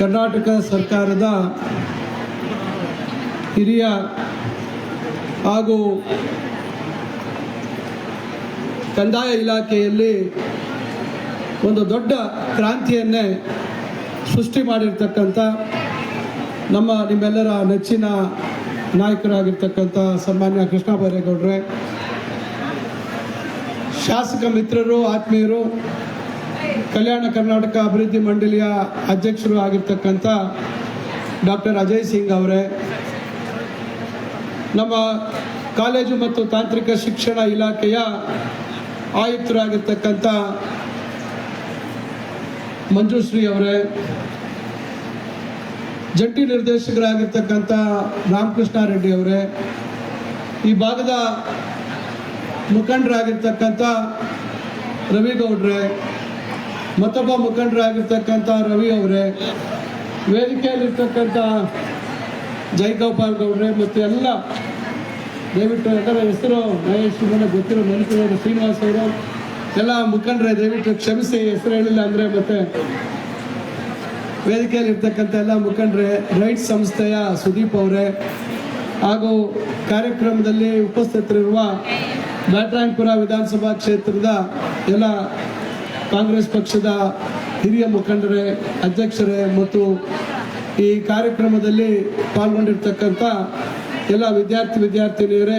ಕರ್ನಾಟಕ ಸರ್ಕಾರದ ಹಿರಿಯ ಹಾಗೂ ಕಂದಾಯ ಇಲಾಖೆಯಲ್ಲಿ ಒಂದು ದೊಡ್ಡ ಕ್ರಾಂತಿಯನ್ನೇ ಸೃಷ್ಟಿ ಮಾಡಿರ್ತಕ್ಕಂಥ ನಮ್ಮ ನಿಮ್ಮೆಲ್ಲರ ನೆಚ್ಚಿನ ನಾಯಕರಾಗಿರ್ತಕ್ಕಂಥ ಸನ್ಮಾನ್ಯ ಕೃಷ್ಣ ಬೈರೇಗೌಡ್ರೆ. ಶಾಸಕ ಮಿತ್ರರು, ಆತ್ಮೀಯರು ಕಲ್ಯಾಣ ಕರ್ನಾಟಕ ಅಭಿವೃದ್ಧಿ ಮಂಡಳಿಯ ಅಧ್ಯಕ್ಷರು ಆಗಿರ್ತಕ್ಕಂಥ ಡಾಕ್ಟರ್ ಅಜಯ್ ಸಿಂಗ್ ಅವರೇ, ನಮ್ಮ ಕಾಲೇಜು ಮತ್ತು ತಾಂತ್ರಿಕ ಶಿಕ್ಷಣ ಇಲಾಖೆಯ ಆಯುಕ್ತರಾಗಿರ್ತಕ್ಕಂಥ ಮಂಜುಶ್ರೀ ಅವರೇ, ಜಂಟಿ ನಿರ್ದೇಶಕರಾಗಿರ್ತಕ್ಕಂಥ ರಾಮಕೃಷ್ಣ ರೆಡ್ಡಿ ಅವರೇ, ಈ ಭಾಗದ ಮುಖಂಡರಾಗಿರ್ತಕ್ಕಂಥ ರವಿಗೌಡ್ರೆ ಮತ್ತೊಬ್ಬ ಮುಖಂಡರಾಗಿರ್ತಕ್ಕಂಥ ರವಿ ಅವರೇ, ವೇದಿಕೆಯಲ್ಲಿರ್ತಕ್ಕಂಥ ಜಯಗೋಪಾಲ್ ಗೌಡ್ರೆ ಮತ್ತು ಎಲ್ಲ ದಯವಿಟ್ಟು ಎಲ್ಲರ ಹೆಸರು ಮಹೇಶ್ ಮನೆ ಗೊತ್ತಿರೋ ಮನುಷ್ಯರು ಶ್ರೀನಿವಾಸ್ ಅವರು. ಎಲ್ಲ ಮುಖಂಡರೇ ದಯವಿಟ್ಟು ಕ್ಷಮಿಸಿ, ಹೆಸರು ಹೇಳಿಲ್ಲ ಅಂದರೆ ಮತ್ತೆ ವೇದಿಕೆಯಲ್ಲಿ ಇರ್ತಕ್ಕಂಥ ಎಲ್ಲ ಮುಖಂಡರೇ, ರೈಟ್ ಸಂಸ್ಥೆಯ ಸುದೀಪ್ ಅವರೇ ಹಾಗೂ ಕಾರ್ಯಕ್ರಮದಲ್ಲಿ ಉಪಸ್ಥಿತರಿರುವ ಬ್ಯಾಟ್ರಾಯನ್ಪುರ ವಿಧಾನಸಭಾ ಕ್ಷೇತ್ರದ ಎಲ್ಲ ಕಾಂಗ್ರೆಸ್ ಪಕ್ಷದ ಹಿರಿಯ ಮುಖಂಡರೇ, ಅಧ್ಯಕ್ಷರೇ ಮತ್ತು ಈ ಕಾರ್ಯಕ್ರಮದಲ್ಲಿ ಪಾಲ್ಗೊಂಡಿರ್ತಕ್ಕಂಥ ಎಲ್ಲ ವಿದ್ಯಾರ್ಥಿ ವಿದ್ಯಾರ್ಥಿನಿಯರೇ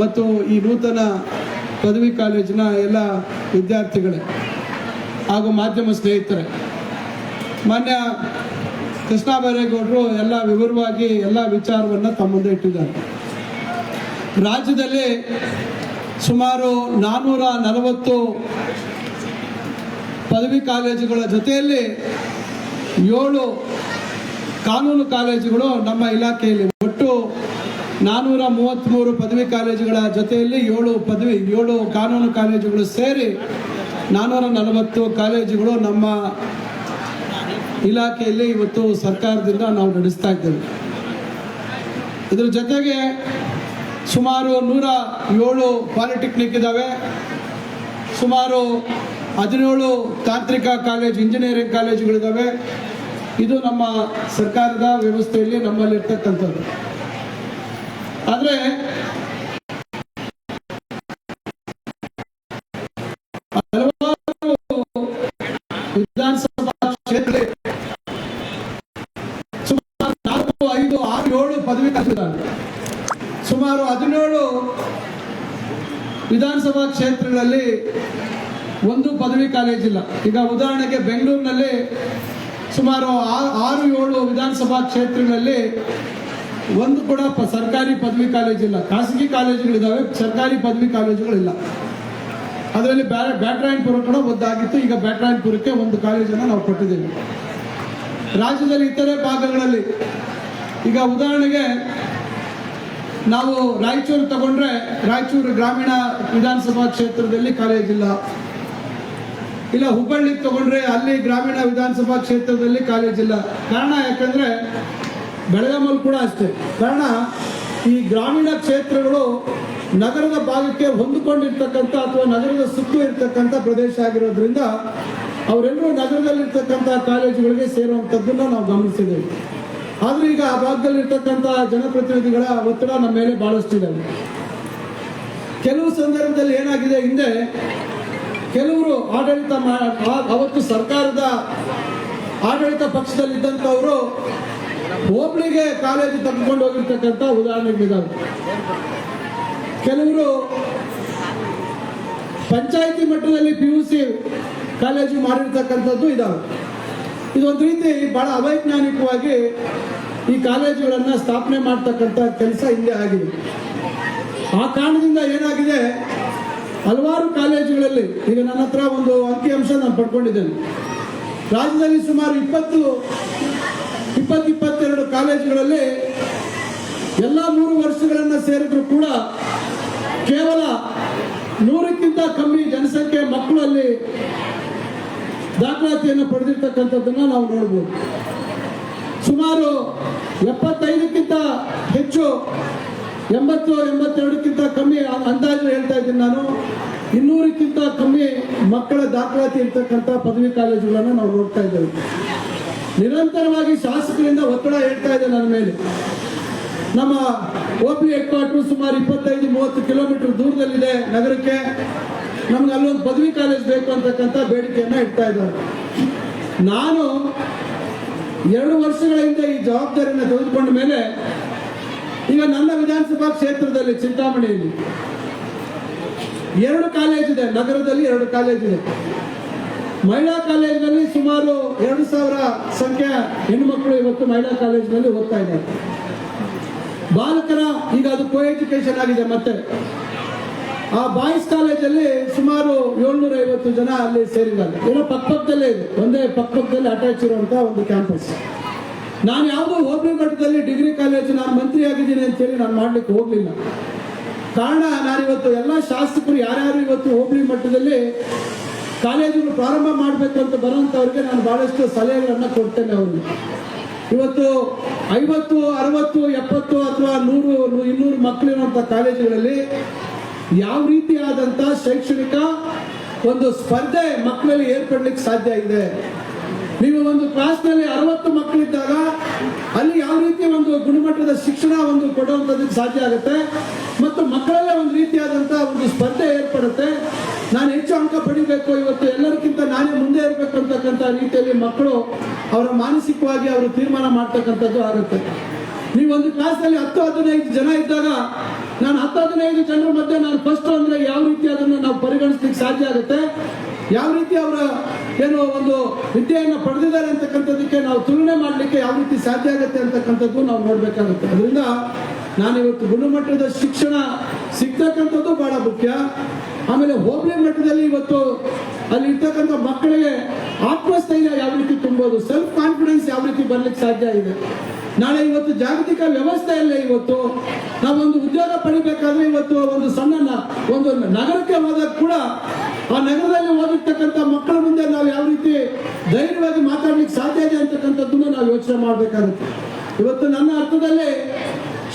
ಮತ್ತು ಈ ನೂತನ ಪದವಿ ಕಾಲೇಜಿನ ಎಲ್ಲ ವಿದ್ಯಾರ್ಥಿಗಳೇ ಹಾಗೂ ಮಾಧ್ಯಮ ಸ್ನೇಹಿತರೆ. ಮಾನ್ಯ ಕೃಷ್ಣ ಬೈರೇಗೌಡರು ಎಲ್ಲ ವಿವರವಾಗಿ ಎಲ್ಲ ವಿಚಾರವನ್ನು ತಮ್ಮ ಇಟ್ಟಿದ್ದಾರೆ. ರಾಜ್ಯದಲ್ಲಿ ಸುಮಾರು ನಾನ್ನೂರ ನಲವತ್ತು ಪದವಿ ಕಾಲೇಜುಗಳ ಜೊತೆಯಲ್ಲಿ ಏಳು ಕಾನೂನು ಕಾಲೇಜುಗಳು ನಮ್ಮ ಇಲಾಖೆಯಲ್ಲಿ. ಒಟ್ಟು ನಾನ್ನೂರ ಮೂವತ್ತ್ಮೂರು ಪದವಿ ಕಾಲೇಜುಗಳ ಜೊತೆಯಲ್ಲಿ ಏಳು ಪದವಿ, ಏಳು ಕಾನೂನು ಕಾಲೇಜುಗಳು ಸೇರಿ ನಾನ್ನೂರ ನಲವತ್ತು ಕಾಲೇಜುಗಳು ನಮ್ಮ ಇಲಾಖೆಯಲ್ಲಿ ಇವತ್ತು ಸರ್ಕಾರದಿಂದ ನಾವು ನಡೆಸ್ತಾ ಇದ್ದೇವೆ. ಇದರ ಜೊತೆಗೆ ಸುಮಾರು ನೂರ ಏಳು ಪಾಲಿಟೆಕ್ನಿಕ್ ಇದ್ದಾವೆ ಸುಮಾರು ಹದಿನೇಳು ತಾಂತ್ರಿಕ ಕಾಲೇಜ್ ಇಂಜಿನಿಯರಿಂಗ್ ಕಾಲೇಜುಗಳಿದ್ದಾವೆ ಇದು ನಮ್ಮ ಸರ್ಕಾರದ ವ್ಯವಸ್ಥೆಯಲ್ಲಿ ನಮ್ಮಲ್ಲಿರ್ತಕ್ಕಂಥದ್ದು ಆದರೆ, ಹಲವಾರು ವಿಧಾನಸಭಾ ಕ್ಷೇತ್ರ ಸುಮಾರು ನಾಲ್ಕು, ಐದು, ಆರು, ಏಳು ಪದವಿ ಕಾಲೇಜುಗಳು ಸುಮಾರು ಹದಿನೇಳು ವಿಧಾನಸಭಾ ಕ್ಷೇತ್ರಗಳಲ್ಲಿ ಒಂದು ಪದವಿ ಕಾಲೇಜ್ ಇಲ್ಲ. ಈಗ ಉದಾಹರಣೆಗೆ ಬೆಂಗಳೂರಿನಲ್ಲಿ ಸುಮಾರು ಆರು ಏಳು ವಿಧಾನಸಭಾ ಕ್ಷೇತ್ರಗಳಲ್ಲಿ ಒಂದು ಕೂಡ ಸರ್ಕಾರಿ ಪದವಿ ಕಾಲೇಜ್ ಇಲ್ಲ. ಖಾಸಗಿ ಕಾಲೇಜುಗಳಿದ್ದಾವೆ ಸರ್ಕಾರಿ ಪದವಿ ಕಾಲೇಜುಗಳಿಲ್ಲ. ಅದರಲ್ಲಿ ಬ್ಯಾ ಬ್ಯಾಟ್ರಾಯನ್ಪುರ ಕೂಡ ಒಂದಾಗಿತ್ತು. ಈಗ ಬ್ಯಾಟ್ರಾಯನ್ಪುರಕ್ಕೆ ಒಂದು ಕಾಲೇಜನ್ನು ನಾವು ಕೊಟ್ಟಿದ್ದೇವೆ. ರಾಜ್ಯದಲ್ಲಿ ಇತರೆ ಭಾಗಗಳಲ್ಲಿ ಈಗ ಉದಾಹರಣೆಗೆ ನಾವು ರಾಯಚೂರು ತಗೊಂಡ್ರೆ ರಾಯಚೂರು ಗ್ರಾಮೀಣ ವಿಧಾನಸಭಾ ಕ್ಷೇತ್ರದಲ್ಲಿ ಕಾಲೇಜ್ ಇಲ್ಲ, ಹುಬ್ಬಳ್ಳಿ ತಗೊಂಡ್ರೆ ಅಲ್ಲಿ ಗ್ರಾಮೀಣ ವಿಧಾನಸಭಾ ಕ್ಷೇತ್ರದಲ್ಲಿ ಕಾಲೇಜ್ ಇಲ್ಲ. ಕಾರಣ ಯಾಕಂದ್ರೆ ಬೆಳಗಾಮಲ್ಲಿ ಕೂಡ ಅಷ್ಟೇ. ಕಾರಣ ಈ ಗ್ರಾಮೀಣ ಕ್ಷೇತ್ರಗಳು ನಗರದ ಭಾಗಕ್ಕೆ ಹೊಂದಿಕೊಂಡಿರ್ತಕ್ಕಂಥ ಅಥವಾ ನಗರದ ಸುತ್ತು ಇರ್ತಕ್ಕಂಥ ಪ್ರದೇಶ ಆಗಿರೋದ್ರಿಂದ ಅವರೆಲ್ಲರೂ ನಗರದಲ್ಲಿರ್ತಕ್ಕಂಥ ಕಾಲೇಜುಗಳಿಗೆ ಸೇರುವಂಥದ್ದನ್ನು ನಾವು ಗಮನಿಸಿದ್ದೇವೆ. ಆದರೂ ಈಗ ಆ ಭಾಗದಲ್ಲಿರ್ತಕ್ಕಂಥ ಜನಪ್ರತಿನಿಧಿಗಳ ಒತ್ತಡ ನಮ್ಮ ಮೇಲೆ ಬಹಳಷ್ಟಿದೆ. ಕೆಲವು ಸಂದರ್ಭದಲ್ಲಿ ಏನಾಗಿದೆ ಹಿಂದೆ ಕೆಲವರು ಆಡಳಿತ ಅವತ್ತು ಸರ್ಕಾರದ ಆಡಳಿತ ಪಕ್ಷದಲ್ಲಿದ್ದಂಥವರು ಹೋಬಳಿಗೆ ಕಾಲೇಜು ತೆಗೆದುಕೊಂಡು ಹೋಗಿರ್ತಕ್ಕಂಥ ಉದಾಹರಣೆಗಳಿದ್ದಾವೆ ಕೆಲವರು ಪಂಚಾಯಿತಿ ಮಟ್ಟದಲ್ಲಿ ಪಿ ಯು ಸಿ ಕಾಲೇಜು ಮಾಡಿರ್ತಕ್ಕಂಥದ್ದು ಇದಾವೆ. ಇದೊಂದು ರೀತಿ ಬಹಳ ಅವೈಜ್ಞಾನಿಕವಾಗಿ ಈ ಕಾಲೇಜುಗಳನ್ನು ಸ್ಥಾಪನೆ ಮಾಡ್ತಕ್ಕಂಥ ಕೆಲಸ ಹಿಂದೆ ಆಗಿದೆ. ಆ ಕಾರಣದಿಂದ ಏನಾಗಿದೆ? ಹಲವಾರು ಕಾಲೇಜುಗಳಲ್ಲಿ ಈಗ ನನ್ನ ಹತ್ರ ಒಂದು ಅಂಕಿಅಂಶ ನಾನು ಪಡ್ಕೊಂಡಿದ್ದೇನೆ. ರಾಜ್ಯದಲ್ಲಿ ಸುಮಾರು ಇಪ್ಪತ್ತು ಇಪ್ಪತ್ತು ಇಪ್ಪತ್ತೆರಡು ಕಾಲೇಜುಗಳಲ್ಲಿ ಎಲ್ಲ ಮೂರು ವರ್ಷಗಳನ್ನು ಸೇರಿದ್ರು ಕೂಡ ಕೇವಲ ನೂರಕ್ಕಿಂತ ಕಮ್ಮಿ ಜನಸಂಖ್ಯೆ ಮಕ್ಕಳಲ್ಲಿ ದಾಖಲಾತಿಯನ್ನು ಪಡೆದಿರ್ತಕ್ಕಂಥದ್ದನ್ನು ನಾವು ನೋಡ್ಬೋದು. ಸುಮಾರು ಎಪ್ಪತ್ತೈದಕ್ಕಿಂತ ಹೆಚ್ಚು ಎಂಬತ್ತು ಎಂಬತ್ತೆರಡಕ್ಕಿಂತ ಕಮ್ಮಿ ಅಂದಾಜು ಹೇಳ್ತಾ ಇದ್ದೀನಿ ನಾನು. ಇನ್ನೂರಕ್ಕಿಂತ ಕಮ್ಮಿ ಮಕ್ಕಳ ದಾಖಲಾತಿ ಇರ್ತಕ್ಕಂಥ ಪದವಿ ಕಾಲೇಜುಗಳನ್ನು ನಾವು ನೋಡ್ತಾ ಇದ್ದೇವೆ. ನಿರಂತರವಾಗಿ ಶಾಸಕರಿಂದ ಒತ್ತಡ ಹೇಳ್ತಾ ಇದೆ ನನ್ನ ಮೇಲೆ. ನಮ್ಮ ಓಪಿ ಹೆಡ್ ಕ್ವಾರ್ಟರ್ ಸುಮಾರು ಇಪ್ಪತ್ತೈದು, ಮೂವತ್ತು ಕಿಲೋಮೀಟರ್ ದೂರದಲ್ಲಿದೆ ನಗರಕ್ಕೆ. ನಮ್ಗೆ ಅಲ್ಲೊಂದು ಪದವಿ ಕಾಲೇಜ್ ಬೇಕು ಅಂತಕ್ಕಂಥ ಬೇಡಿಕೆಯನ್ನ ಇಡ್ತಾ ಇದ್ದಾರೆ. ನಾನು ಎರಡು ವರ್ಷಗಳ ಹಿಂದೆ ಈ ಜವಾಬ್ದಾರಿಯನ್ನು ತೆಗೆದುಕೊಂಡ ಮೇಲೆ ಈಗ ನನ್ನ ವಿಧಾನಸಭಾ ಕ್ಷೇತ್ರದಲ್ಲಿ ಚಿಂತಾಮಣಿಯಲ್ಲಿ ಎರಡು ಕಾಲೇಜ್ ಇದೆ, ನಗರದಲ್ಲಿ ಎರಡು ಕಾಲೇಜ್ ಇದೆ. ಮಹಿಳಾ ಕಾಲೇಜಿನಲ್ಲಿ ಸುಮಾರು ಎರಡು ಸಾವಿರ ಸಂಖ್ಯೆ ಹೆಣ್ಣುಮಕ್ಕಳು ಇವತ್ತು ಮಹಿಳಾ ಕಾಲೇಜಿನಲ್ಲಿ ಓದ್ತಾ ಇದ್ದಾರೆ. ಬಾಲಕರ ಈಗ ಅದು ಕೋ ಎಜುಕೇಶನ್ ಆಗಿದೆ ಮತ್ತೆ. ಆ ಬಾಯ್ಸ್ ಕಾಲೇಜಲ್ಲಿ ಸುಮಾರು ಏಳ್ನೂರ ಐವತ್ತು ಜನ ಅಲ್ಲಿ ಸೇರಿದ್ದಾರೆ. ಏನೋ ಪಕ್ಕಪಕ್ಕದಲ್ಲೇ ಇದೆ, ಒಂದೇ ಪಕ್ಕದಲ್ಲಿ ಅಟ್ಯಾಚ್ ಇರುವಂತಹ ಒಂದು ಕ್ಯಾಂಪಸ್ ನಾನು ಯಾವುದೋ ಹೋಬಳಿ ಮಟ್ಟದಲ್ಲಿ ಡಿಗ್ರಿ ಕಾಲೇಜ್ ನಾನು ಮಂತ್ರಿ ಆಗಿದ್ದೀನಿ ಅಂತೇಳಿ ನಾನು ಮಾಡ್ಲಿಕ್ಕೆ ಹೋಗಲಿಲ್ಲ. ಕಾರಣ ನಾನಿವತ್ತು ಎಲ್ಲ ಶಾಸಕರು ಯಾರ್ಯಾರು ಇವತ್ತು ಹೋಬಳಿ ಮಟ್ಟದಲ್ಲಿ ಕಾಲೇಜುಗಳು ಪ್ರಾರಂಭ ಮಾಡಬೇಕು ಅಂತ ಬರೋಂಥವ್ರಿಗೆ ನಾನು ಬಹಳಷ್ಟು ಸಲಹೆಗಳನ್ನು ಕೊಡ್ತೇನೆ ಅವ್ರಿಗೆ. ಇವತ್ತು ಐವತ್ತು, ಅರವತ್ತು, ಎಪ್ಪತ್ತು ಅಥವಾ ನೂರು ಇನ್ನೂರು ಮಕ್ಕಳಿರುವಂಥ ಕಾಲೇಜುಗಳಲ್ಲಿ ಯಾವ ರೀತಿಯಾದಂಥ ಶೈಕ್ಷಣಿಕ ಒಂದು ಸ್ಪರ್ಧೆ ಮಕ್ಕಳಲ್ಲಿ ಏರ್ಪಡ್ಲಿಕ್ಕೆ ಸಾಧ್ಯ ಇದೆ? ನೀವು ಒಂದು ಕ್ಲಾಸ್ನಲ್ಲಿ ಅರವತ್ತು ಮಕ್ಕಳಿದ್ದಾಗ ಅಲ್ಲಿ ಯಾವ ರೀತಿ ಒಂದು ಗುಣಮಟ್ಟದ ಶಿಕ್ಷಣ ಒಂದು ಕೊಡುವಂಥದ್ದು ಸಾಧ್ಯ ಆಗುತ್ತೆ? ಮತ್ತು ಮಕ್ಕಳಲ್ಲೇ ಒಂದು ರೀತಿಯಾದಂಥ ಒಂದು ಸ್ಪರ್ಧೆ ಏರ್ಪಡುತ್ತೆ. ನಾನು ಹೆಚ್ಚು ಅಂಕ ಪಡಿಬೇಕು, ಇವತ್ತು ಎಲ್ಲರಿಗಿಂತ ನಾನೇ ಮುಂದೆ ಇರಬೇಕು ಅಂತಕ್ಕಂಥ ರೀತಿಯಲ್ಲಿ ಮಕ್ಕಳು ಅವರ ಮಾನಸಿಕವಾಗಿ ಅವರು ತೀರ್ಮಾನ ಮಾಡ್ತಕ್ಕಂಥದ್ದು ಆಗುತ್ತೆ. ನೀವು ಒಂದು ಕ್ಲಾಸಲ್ಲಿ ಹತ್ತು, ಹದಿನೈದು ಜನ ಇದ್ದಾಗ ನಾನು ಹತ್ತು, ಹದಿನೈದು ಜನರ ಮಧ್ಯೆ ನಾನು ಫಸ್ಟ್ ಅಂದ್ರೆ ಯಾವ ರೀತಿ ಅದನ್ನು ನಾವು ಪರಿಗಣಿಸ್ಲಿಕ್ಕೆ ಸಾಧ್ಯ ಆಗುತ್ತೆ. ಯಾವ ರೀತಿ ಅವರ ಏನು ಒಂದು ವಿದ್ಯೆಯನ್ನು ಪಡೆದಿದ್ದಾರೆ ಅಂತಕ್ಕಂಥದ್ದಕ್ಕೆ ನಾವು ತುಲನೆ ಮಾಡಲಿಕ್ಕೆ ಯಾವ ರೀತಿ ಸಾಧ್ಯ ಆಗುತ್ತೆ ಅಂತಕ್ಕಂಥದ್ದು ನಾವು ನೋಡಬೇಕಾಗುತ್ತೆ. ಅದರಿಂದ ನಾನಿವತ್ತು ಗುಣಮಟ್ಟದ ಶಿಕ್ಷಣ ಸಿಗ್ತಕ್ಕಂಥದ್ದು ಭಾಳ ಮುಖ್ಯ. ಆಮೇಲೆ ಹೋಬಳಿ ಮಟ್ಟದಲ್ಲಿ ಇವತ್ತು ಅಲ್ಲಿ ಇರ್ತಕ್ಕಂಥ ಮಕ್ಕಳಿಗೆ ಆತ್ಮಸ್ಥೈರ್ಯ ಯಾವ ರೀತಿ ತುಂಬೋದು ಸೆಲ್ಫ್ ಕಾನ್ಫಿಡೆನ್ಸ್ ಯಾವ ರೀತಿ ಬರಲಿಕ್ಕೆ ಸಾಧ್ಯ ಇದೆ. ನಾಳೆ ಇವತ್ತು ಜಾಗತಿಕ ವ್ಯವಸ್ಥೆಯಲ್ಲೇ ಇವತ್ತು ನಾವೊಂದು ಉದ್ಯೋಗ ಪಡಿಬೇಕಾದ್ರೆ ಇವತ್ತು ಒಂದು ಸಣ್ಣ ಒಂದು ನಗರಕ್ಕೆ ಹೋದಾಗ ಕೂಡ ಆ ನಗರದಲ್ಲಿ ಓದಿರ್ತಕ್ಕಂಥ ಮಕ್ಕಳ ಮುಂದೆ ನಾವು ಯಾವ ರೀತಿ ಧೈರ್ಯವಾಗಿ ಮಾತಾಡ್ಲಿಕ್ಕೆ ಸಾಧ್ಯ ಇದೆ ಅಂತಕ್ಕಂಥದ್ದನ್ನು ನಾವು ಯೋಚನೆ ಮಾಡಬೇಕಾಗುತ್ತೆ. ಇವತ್ತು ನನ್ನ ಅರ್ಥದಲ್ಲಿ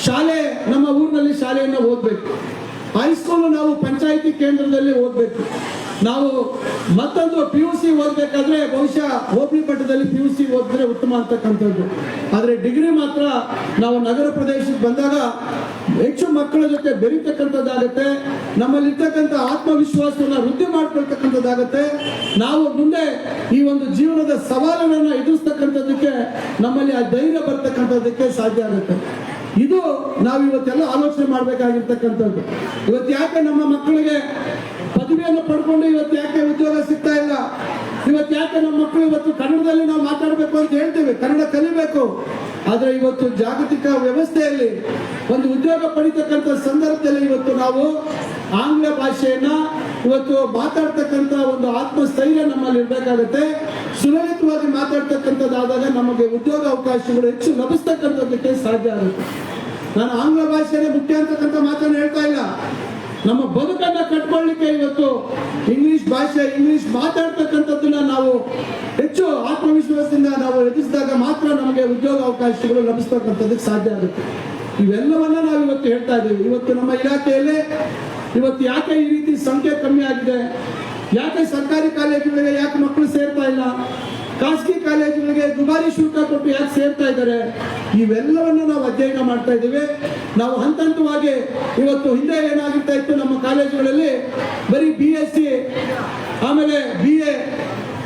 ಶಾಲೆ, ನಮ್ಮ ಊರಿನಲ್ಲಿ ಶಾಲೆಯನ್ನು ಓದಬೇಕು. ಹೈಸ್ಕೂಲ್ ನಾವು ಪಂಚಾಯಿತಿ ಕೇಂದ್ರದಲ್ಲಿ ಓದಬೇಕು. ನಾವು ಮತ್ತೊಂದು ಪಿ ಯು ಸಿ ಓದಬೇಕಾದ್ರೆ ಬಹುಶಃ ಹೋಬಳಿ ಮಟ್ಟದಲ್ಲಿ ಪಿ ಯು ಸಿ ಓದಿದ್ರೆ ಉತ್ತಮ ಅಂತಕ್ಕಂಥದ್ದು. ಆದರೆ ಡಿಗ್ರಿ ಮಾತ್ರ ನಾವು ನಗರ ಪ್ರದೇಶಕ್ಕೆ ಬಂದಾಗ ಹೆಚ್ಚು ಮಕ್ಕಳ ಜೊತೆ ಬೆರೀತಕ್ಕಂಥದ್ದಾಗುತ್ತೆ. ನಮ್ಮಲ್ಲಿರ್ತಕ್ಕಂಥ ಆತ್ಮವಿಶ್ವಾಸವನ್ನು ವೃದ್ಧಿ ಮಾಡ್ಕೊಳ್ತಕ್ಕಂಥದ್ದಾಗುತ್ತೆ. ನಾವು ಮುಂದೆ ಈ ಒಂದು ಜೀವನದ ಸವಾಲುಗಳನ್ನ ಎದುರಿಸ್ತಕ್ಕಂಥದ್ದಕ್ಕೆ ನಮ್ಮಲ್ಲಿ ಆ ಧೈರ್ಯ ಬರ್ತಕ್ಕಂಥದ್ದಕ್ಕೆ ಸಾಧ್ಯ ಆಗುತ್ತೆ. ಇದು ನಾವು ಇವತ್ತೆಲ್ಲ ಆಲೋಚನೆ ಮಾಡಬೇಕಾಗಿರ್ತಕ್ಕಂಥದ್ದು. ಇವತ್ತು ಯಾಕೆ ನಮ್ಮ ಮಕ್ಕಳಿಗೆ ಪದವಿಯನ್ನು ಪಡ್ಕೊಂಡು ಇವತ್ತು ಯಾಕೆ ಉದ್ಯೋಗ ಸಿಗ್ತಾ ಇಲ್ಲ? ಇವತ್ತು ಯಾಕೆ ನಮ್ಮ ಮಕ್ಕಳು ಇವತ್ತು ಕನ್ನಡದಲ್ಲಿ ನಾವು ಮಾತಾಡಬೇಕು ಅಂತ ಹೇಳ್ತೇವೆ? ಕನ್ನಡ ಕಲಿಬೇಕು. ಆದ್ರೆ ಇವತ್ತು ಜಾಗತಿಕ ವ್ಯವಸ್ಥೆಯಲ್ಲಿ ಒಂದು ಉದ್ಯೋಗ ಪಡಿತಕ್ಕಂಥ ಸಂದರ್ಭದಲ್ಲಿ ಇವತ್ತು ನಾವು ಆಂಗ್ಲ ಭಾಷೆಯನ್ನ ಇವತ್ತು ಮಾತಾಡ್ತಕ್ಕಂಥ ಒಂದು ಆತ್ಮಸ್ಥೈರ್ಯ ನಮ್ಮಲ್ಲಿ ಇರಬೇಕಾಗುತ್ತೆ. ಸುಲಲಿತವಾಗಿ ಮಾತಾಡ್ತಕ್ಕಂಥದ್ದಾದಾಗ ನಮಗೆ ಉದ್ಯೋಗ ಅವಕಾಶಗಳು ಹೆಚ್ಚು ಲಭಿಸ್ತಕ್ಕಂಥದ್ದಕ್ಕೆ ಸಾಧ್ಯ ಆಗುತ್ತೆ. ನಾನು ಆಂಗ್ಲ ಭಾಷೆನೇ ಮುಖ್ಯ ಅಂತಕ್ಕಂಥ ಮಾತನ್ನು ಹೇಳ್ತಾ ಇಲ್ಲ. ನಮ್ಮ ಬದುಕನ್ನ ಕಟ್ಕೊಳ್ಳಿಕ್ಕೆ ಇವತ್ತು ಇಂಗ್ಲಿಷ್ ಭಾಷೆ, ಇಂಗ್ಲಿಷ್ ಮಾತಾಡ್ತಕ್ಕಂಥದ್ದನ್ನ ನಾವು ಹೆಚ್ಚು ಆತ್ಮವಿಶ್ವಾಸದಿಂದ ನಾವು ಎದುರಿಸಿದಾಗ ಮಾತ್ರ ನಮಗೆ ಉದ್ಯೋಗ ಅವಕಾಶಗಳು ಲಭಿಸ್ತಕ್ಕಂಥದ್ದಕ್ಕೆ ಸಾಧ್ಯ ಆಗುತ್ತೆ. ಇವೆಲ್ಲವನ್ನ ನಾವು ಇವತ್ತು ಹೇಳ್ತಾ ಇದ್ದೀವಿ. ಇವತ್ತು ನಮ್ಮ ಇಲಾಖೆಯಲ್ಲಿ, ಇವತ್ತು ಯಾಕೆ ಈ ರೀತಿ ಸಂಖ್ಯೆ ಕಮ್ಮಿ ಆಗಿದೆ? ಯಾಕೆ ಸರ್ಕಾರಿ ಕಾಲೇಜುಗಳಿಗೆ ಯಾಕೆ ಮಕ್ಕಳು ಸೇರ್ತಾ ಇಲ್ಲ? ಖಾಸಗಿ ಕಾಲೇಜುಗಳಿಗೆ ದುಬಾರಿ ಶುಲ್ಕ ಕೊಟ್ಟು ಯಾಕೆ ಸೇರ್ತಾ ಇದ್ದಾರೆ? ಇವೆಲ್ಲವನ್ನ ನಾವು ಅಧ್ಯಯನ ಮಾಡ್ತಾ ಇದ್ದೀವಿ. ನಾವು ಹಂತ ಹಂತವಾಗಿ ಇವತ್ತು ಹಿಂದೆ ಏನಾಗಿರ್ತಾ ಇತ್ತು ನಮ್ಮ ಕಾಲೇಜುಗಳಲ್ಲಿ, ಬರೀ ಬಿ ಎಸ್ ಸಿ ಆಮೇಲೆ ಬಿ ಎ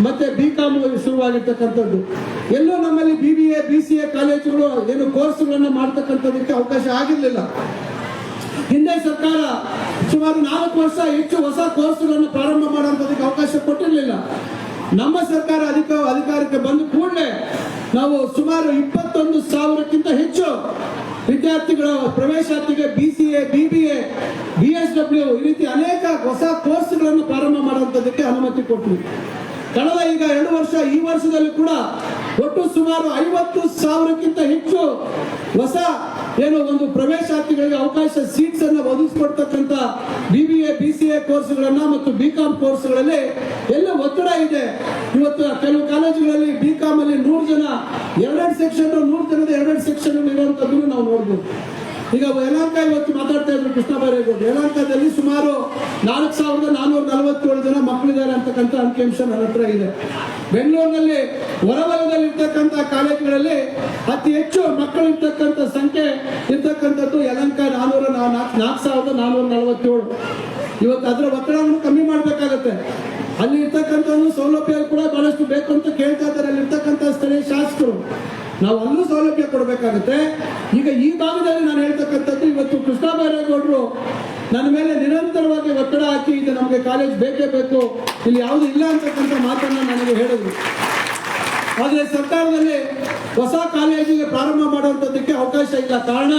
ಮತ್ತೆ ಬಿ ಕಾಮ್ ಶುರುವಾಗಿರ್ತಕ್ಕಂಥದ್ದು. ಎಲ್ಲೋ ನಮ್ಮಲ್ಲಿ B B A B C A ಕಾಲೇಜುಗಳು ಏನು ಕೋರ್ಸ್ಗಳನ್ನು ಮಾಡ್ತಕ್ಕಂಥದಕ್ಕೆ ಅವಕಾಶ ಆಗಿರಲಿಲ್ಲ. ಹಿಂದೆ ಸರ್ಕಾರ ಸುಮಾರು ನಾಲ್ಕು ವರ್ಷ ಹೆಚ್ಚು ಹೊಸ ಕೋರ್ಸ್ಗಳನ್ನು ಪ್ರಾರಂಭ ಮಾಡುವಂಥದಕ್ಕೆ ಅವಕಾಶ ಕೊಟ್ಟಿರಲಿಲ್ಲ. ನಮ್ಮ ಸರ್ಕಾರ ಅಧಿಕ ಅಧಿಕಾರಕ್ಕೆ ಬಂದ ಕೂಡಲೇ ನಾವು ಸುಮಾರು ಇಪ್ಪತ್ತೊಂದು ಸಾವಿರಕ್ಕಿಂತ ಹೆಚ್ಚು ವಿದ್ಯಾರ್ಥಿಗಳ ಪ್ರವೇಶಾತಿಗೆ B C A B B A B S W ಈ ರೀತಿ ಅನೇಕ ಹೊಸ ಕೋರ್ಸ್ಗಳನ್ನು ಪ್ರಾರಂಭ ಮಾಡುವಂಥದ್ದಕ್ಕೆ ಅನುಮತಿ ಕೊಟ್ಟರು ಕಳೆದ ಈಗ ಎರಡು ವರ್ಷ, ಈ ವರ್ಷದಲ್ಲಿ ಕೂಡ ಒಟ್ಟು ಸುಮಾರು ಐವತ್ತು ಸಾವಿರಕ್ಕಿಂತ ಹೆಚ್ಚು ಹೊಸ ಏನು ಒಂದು ಪ್ರವೇಶಾರ್ಥಿಗಳಿಗೆ ಅವಕಾಶ ಸೀಟ್ಸ್ ಅನ್ನ ಒದಗಿಸ್ಕೊಡ್ತಕ್ಕಂಥ B B A B C A ಕೋರ್ಸ್ಗಳನ್ನ ಮತ್ತು ಬಿ ಕಾಮ್ ಕೋರ್ಸ್ಗಳಲ್ಲಿ ಎಲ್ಲ ಒತ್ತಡ ಇದೆ. ಇವತ್ತು ಕೆಲವು ಕಾಲೇಜುಗಳಲ್ಲಿ ಬಿ ಅಲ್ಲಿ ನೂರು ಜನ, ಎರಡೆರಡು ಸೆಕ್ಷನ್ ನೂರು ಜನದ ಎರಡೆರಡು ಸೆಕ್ಷನ್ ಇರುವಂತದ್ದನ್ನು ನಾವು ನೋಡ್ಬೋದು. ಈಗ ಯಲಹಂಕ ಇವತ್ತು ಮಾತಾಡ್ತಾ ಇದ್ರು ಕೃಷ್ಣ ಬೈರೇಗೌಡರು ಯಲಹಂಕದಲ್ಲಿ ಸುಮಾರು ನಾಲ್ಕು ಸಾವಿರದ ನಾನ್ನೂರ ನಲವತ್ತೇಳು ಜನ ಮಕ್ಕಳಿದ್ದಾರೆ ಅಂತಕ್ಕಂಥ ಅಂಕಿಅಂಶ ನನ್ನ ಹತ್ರ ಇದೆ. ಬೆಂಗಳೂರಿನಲ್ಲಿ ಹೊರವಲಯದಲ್ಲಿ ಇರ್ತಕ್ಕಂಥ ಕಾಲೇಜುಗಳಲ್ಲಿ ಅತಿ ಹೆಚ್ಚು ಮಕ್ಕಳು ಇರ್ತಕ್ಕಂಥ ಸಂಖ್ಯೆ ಇರ್ತಕ್ಕಂಥದ್ದು ಯಲಹಂಕ ನಾನ್ನೂರ ನಾಲ್ಕು ಸಾವಿರದ ನಾನ್ನೂರ ನಲವತ್ತೇಳು. ಇವತ್ತು ಅದರ ಒತ್ತಡವನ್ನು ಕಮ್ಮಿ ಮಾಡಬೇಕಾಗತ್ತೆ. ಅಲ್ಲಿ ಇರ್ತಕ್ಕಂಥ ಸೌಲಭ್ಯ ಕೂಡ ಬಹಳಷ್ಟು ಬೇಕು ಅಂತ ಕೇಳ್ತಾ ಇದ್ದಾರೆ. ಅಲ್ಲಿ ಇರ್ತಕ್ಕಂಥ ಸ್ಥಳೀಯ ಶಾಸಕರು. ನಾವು ಅಲ್ಲೂ ಸೌಲಭ್ಯ ಕೊಡಬೇಕಾಗುತ್ತೆ. ಈಗ ಈ ಭಾಗದಲ್ಲಿ ನಾನು ಹೇಳ್ತಕ್ಕಂಥದ್ದು ಇವತ್ತು ಕೃಷ್ಣ ಬೈರೇಗೌಡರು ನನ್ನ ಮೇಲೆ ನಿರಂತರವಾಗಿ ಒತ್ತಡ ಹಾಕಿ ಇದು ನಮಗೆ ಕಾಲೇಜ್ ಬೇಕೇ ಬೇಕು, ಇಲ್ಲಿ ಯಾವುದು ಇಲ್ಲ ಅಂತಕ್ಕಂಥ ಮಾತನ್ನು ನನಗೆ ಹೇಳಿದ್ರು. ಆದರೆ ಸರ್ಕಾರದಲ್ಲಿ ಹೊಸ ಕಾಲೇಜಿಗೆ ಪ್ರಾರಂಭ ಮಾಡುವಂಥದ್ದಕ್ಕೆ ಅವಕಾಶ ಇಲ್ಲ. ಕಾರಣ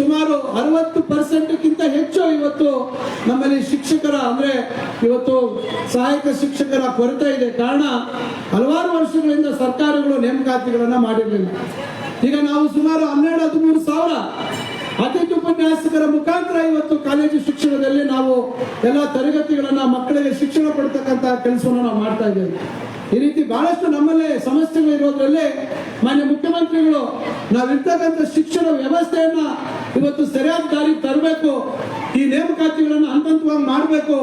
ಸುಮಾರು ಅರವತ್ತು ಪರ್ಸೆಂಟ್ಗಿಂತ ಹೆಚ್ಚು ಇವತ್ತು ನಮ್ಮಲ್ಲಿ ಶಿಕ್ಷಕರ, ಅಂದ್ರೆ ಇವತ್ತು ಸಹಾಯಕ ಶಿಕ್ಷಕರ ಕೊರತೆ ಇದೆ. ಕಾರಣ ಹಲವಾರು ವರ್ಷಗಳಿಂದ ಸರ್ಕಾರಗಳು ನೇಮಕಾತಿಗಳನ್ನ ಮಾಡಿರಲಿಲ್ಲ. ಈಗ ನಾವು ಸುಮಾರು ಹನ್ನೆರಡು, ಹದಿಮೂರು ಸಾವಿರ ಅತಿಥಿ ಉಪನ್ಯಾಸಕರ ಮುಖಾಂತರ ಇವತ್ತು ಕಾಲೇಜು ಶಿಕ್ಷಣದಲ್ಲಿ ನಾವು ಎಲ್ಲ ತರಗತಿಗಳನ್ನ ಮಕ್ಕಳಿಗೆ ಶಿಕ್ಷಣ ಕೊಡ್ತಕ್ಕಂಥ ಕೆಲಸವನ್ನು ನಾವು ಮಾಡ್ತಾ ಇದ್ದೇವೆ. ಈ ರೀತಿ ಬಹಳಷ್ಟು ನಮ್ಮಲ್ಲಿ ಸಮಸ್ಯೆಗಳು ಇರೋದ್ರಲ್ಲಿ ಮಾನ್ಯ ಮುಖ್ಯಮಂತ್ರಿಗಳು ನಾವಿರ್ತಕ್ಕಂಥ ಶಿಕ್ಷಣ ವ್ಯವಸ್ಥೆಯನ್ನ ಇವತ್ತು ಸರಿಯಾದ ದಾರಿ ತರಬೇಕು. ಈ ನೇಮಕಾತಿಗಳನ್ನು ಹಂತ ಹಂತವಾಗಿ ಮಾಡಬೇಕು.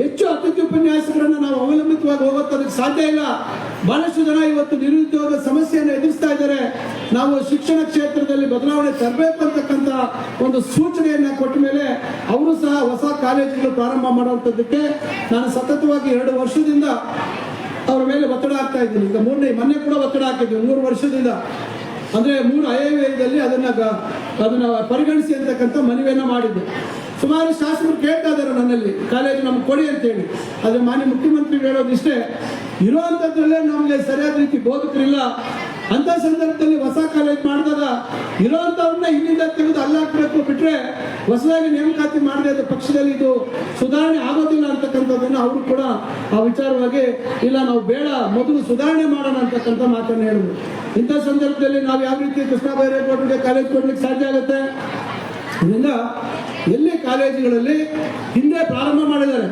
ಹೆಚ್ಚು ಅತಿಥಿ ಉಪನ್ಯಾಸಗಳನ್ನ ನಾವು ಅವಲಂಬಿತವಾಗಿ ಹೋಗೋದಕ್ಕೆ ಸಾಧ್ಯ ಇಲ್ಲ. ಬಹಳಷ್ಟು ಜನ ಇವತ್ತು ನಿರುದ್ಯೋಗ ಸಮಸ್ಯೆಯನ್ನು ಎದುರಿಸ್ತಾ ಇದ್ದಾರೆ. ನಾವು ಶಿಕ್ಷಣ ಕ್ಷೇತ್ರದಲ್ಲಿ ಬದಲಾವಣೆ ತರಬೇಕು ಅಂತಕ್ಕಂಥ ಒಂದು ಸೂಚನೆಯನ್ನ ಕೊಟ್ಟ ಮೇಲೆ ಅವರು ಸಹ ಹೊಸ ಕಾಲೇಜುಗಳು ಪ್ರಾರಂಭ ಮಾಡುವಂಥದ್ದಕ್ಕೆ ನಾನು ಸತತವಾಗಿ ಎರಡು ವರ್ಷದಿಂದ ಅವರ ಮೇಲೆ ಒತ್ತಡ ಆಗ್ತಾ ಇದ್ದೀನಿ. ಈಗ ಮೂರನೇ, ಮೊನ್ನೆ ಕೂಡ ಒತ್ತಡ ಹಾಕಿದ್ವಿ, ಮೂರು ವರ್ಷದಿಂದ. ಅಂದ್ರೆ ಮೂರು ಅಯವ್ಯಯದಲ್ಲಿ ಅದನ್ನ ಅದನ್ನು ಪರಿಗಣಿಸಿ ಅಂತಕ್ಕಂಥ ಮನವಿಯನ್ನ ಮಾಡಿದ್ದೆ. ಸುಮಾರು ಶಾಸಕರು ಕೇಳ್ತಾ ನನ್ನಲ್ಲಿ, ಕಾಲೇಜು ನಮ್ಗೆ ಕೊಡಿ ಅಂತೇಳಿ. ಆದ್ರೆ ಮಾನ್ಯ ಮುಖ್ಯಮಂತ್ರಿಗಳು ಹೇಳೋದಿಷ್ಟೇ, ಇರುವಂತದ್ರಲ್ಲೇ ನಮಗೆ ಸರಿಯಾದ ರೀತಿ ಬೋಧಕರಿಲ್ಲ ಅಂತ ಸಂದರ್ಭದಲ್ಲಿ ಹೊಸ ಕಾಲೇಜ್ ಮಾಡಿದಾಗ ಇರೋಂಥವ್ರನ್ನ ಇಲ್ಲಿಂದ ತೆಗೆದು ಅಲ್ಲಾಕ್ಬೇಕು ಬಿಟ್ರೆ ಹೊಸದಾಗಿ ನೇಮಕಾತಿ ಮಾಡದೆ ಪಕ್ಷದಲ್ಲಿ ಇದು ಸುಧಾರಣೆ ಆಗೋದಿಲ್ಲ ಅಂತಕ್ಕಂಥದ್ದನ್ನ ಅವರು ಕೂಡ ಆ ವಿಚಾರವಾಗಿ, ಇಲ್ಲ ನಾವು ಬೇಡ, ಮೊದಲು ಸುಧಾರಣೆ ಮಾಡೋಣ ಅಂತಕ್ಕಂಥ ಮಾತನ್ನು ಹೇಳಿದ್ರು. ಇಂಥ ಸಂದರ್ಭದಲ್ಲಿ ನಾವು ಯಾವ ರೀತಿ ಕೃಷ್ಣ ಬೈರೇಗೌಡರಿಗೆ ಕಾಲೇಜ್ ಕೊಡ್ಲಿಕ್ಕೆ ಸಾಧ್ಯ ಆಗುತ್ತೆ? ಅದರಿಂದ ಎಲ್ಲಿ ಕಾಲೇಜುಗಳಲ್ಲಿ ಹಿಂದೆ ಪ್ರಾರಂಭ ಮಾಡಿದ್ದಾರೆ.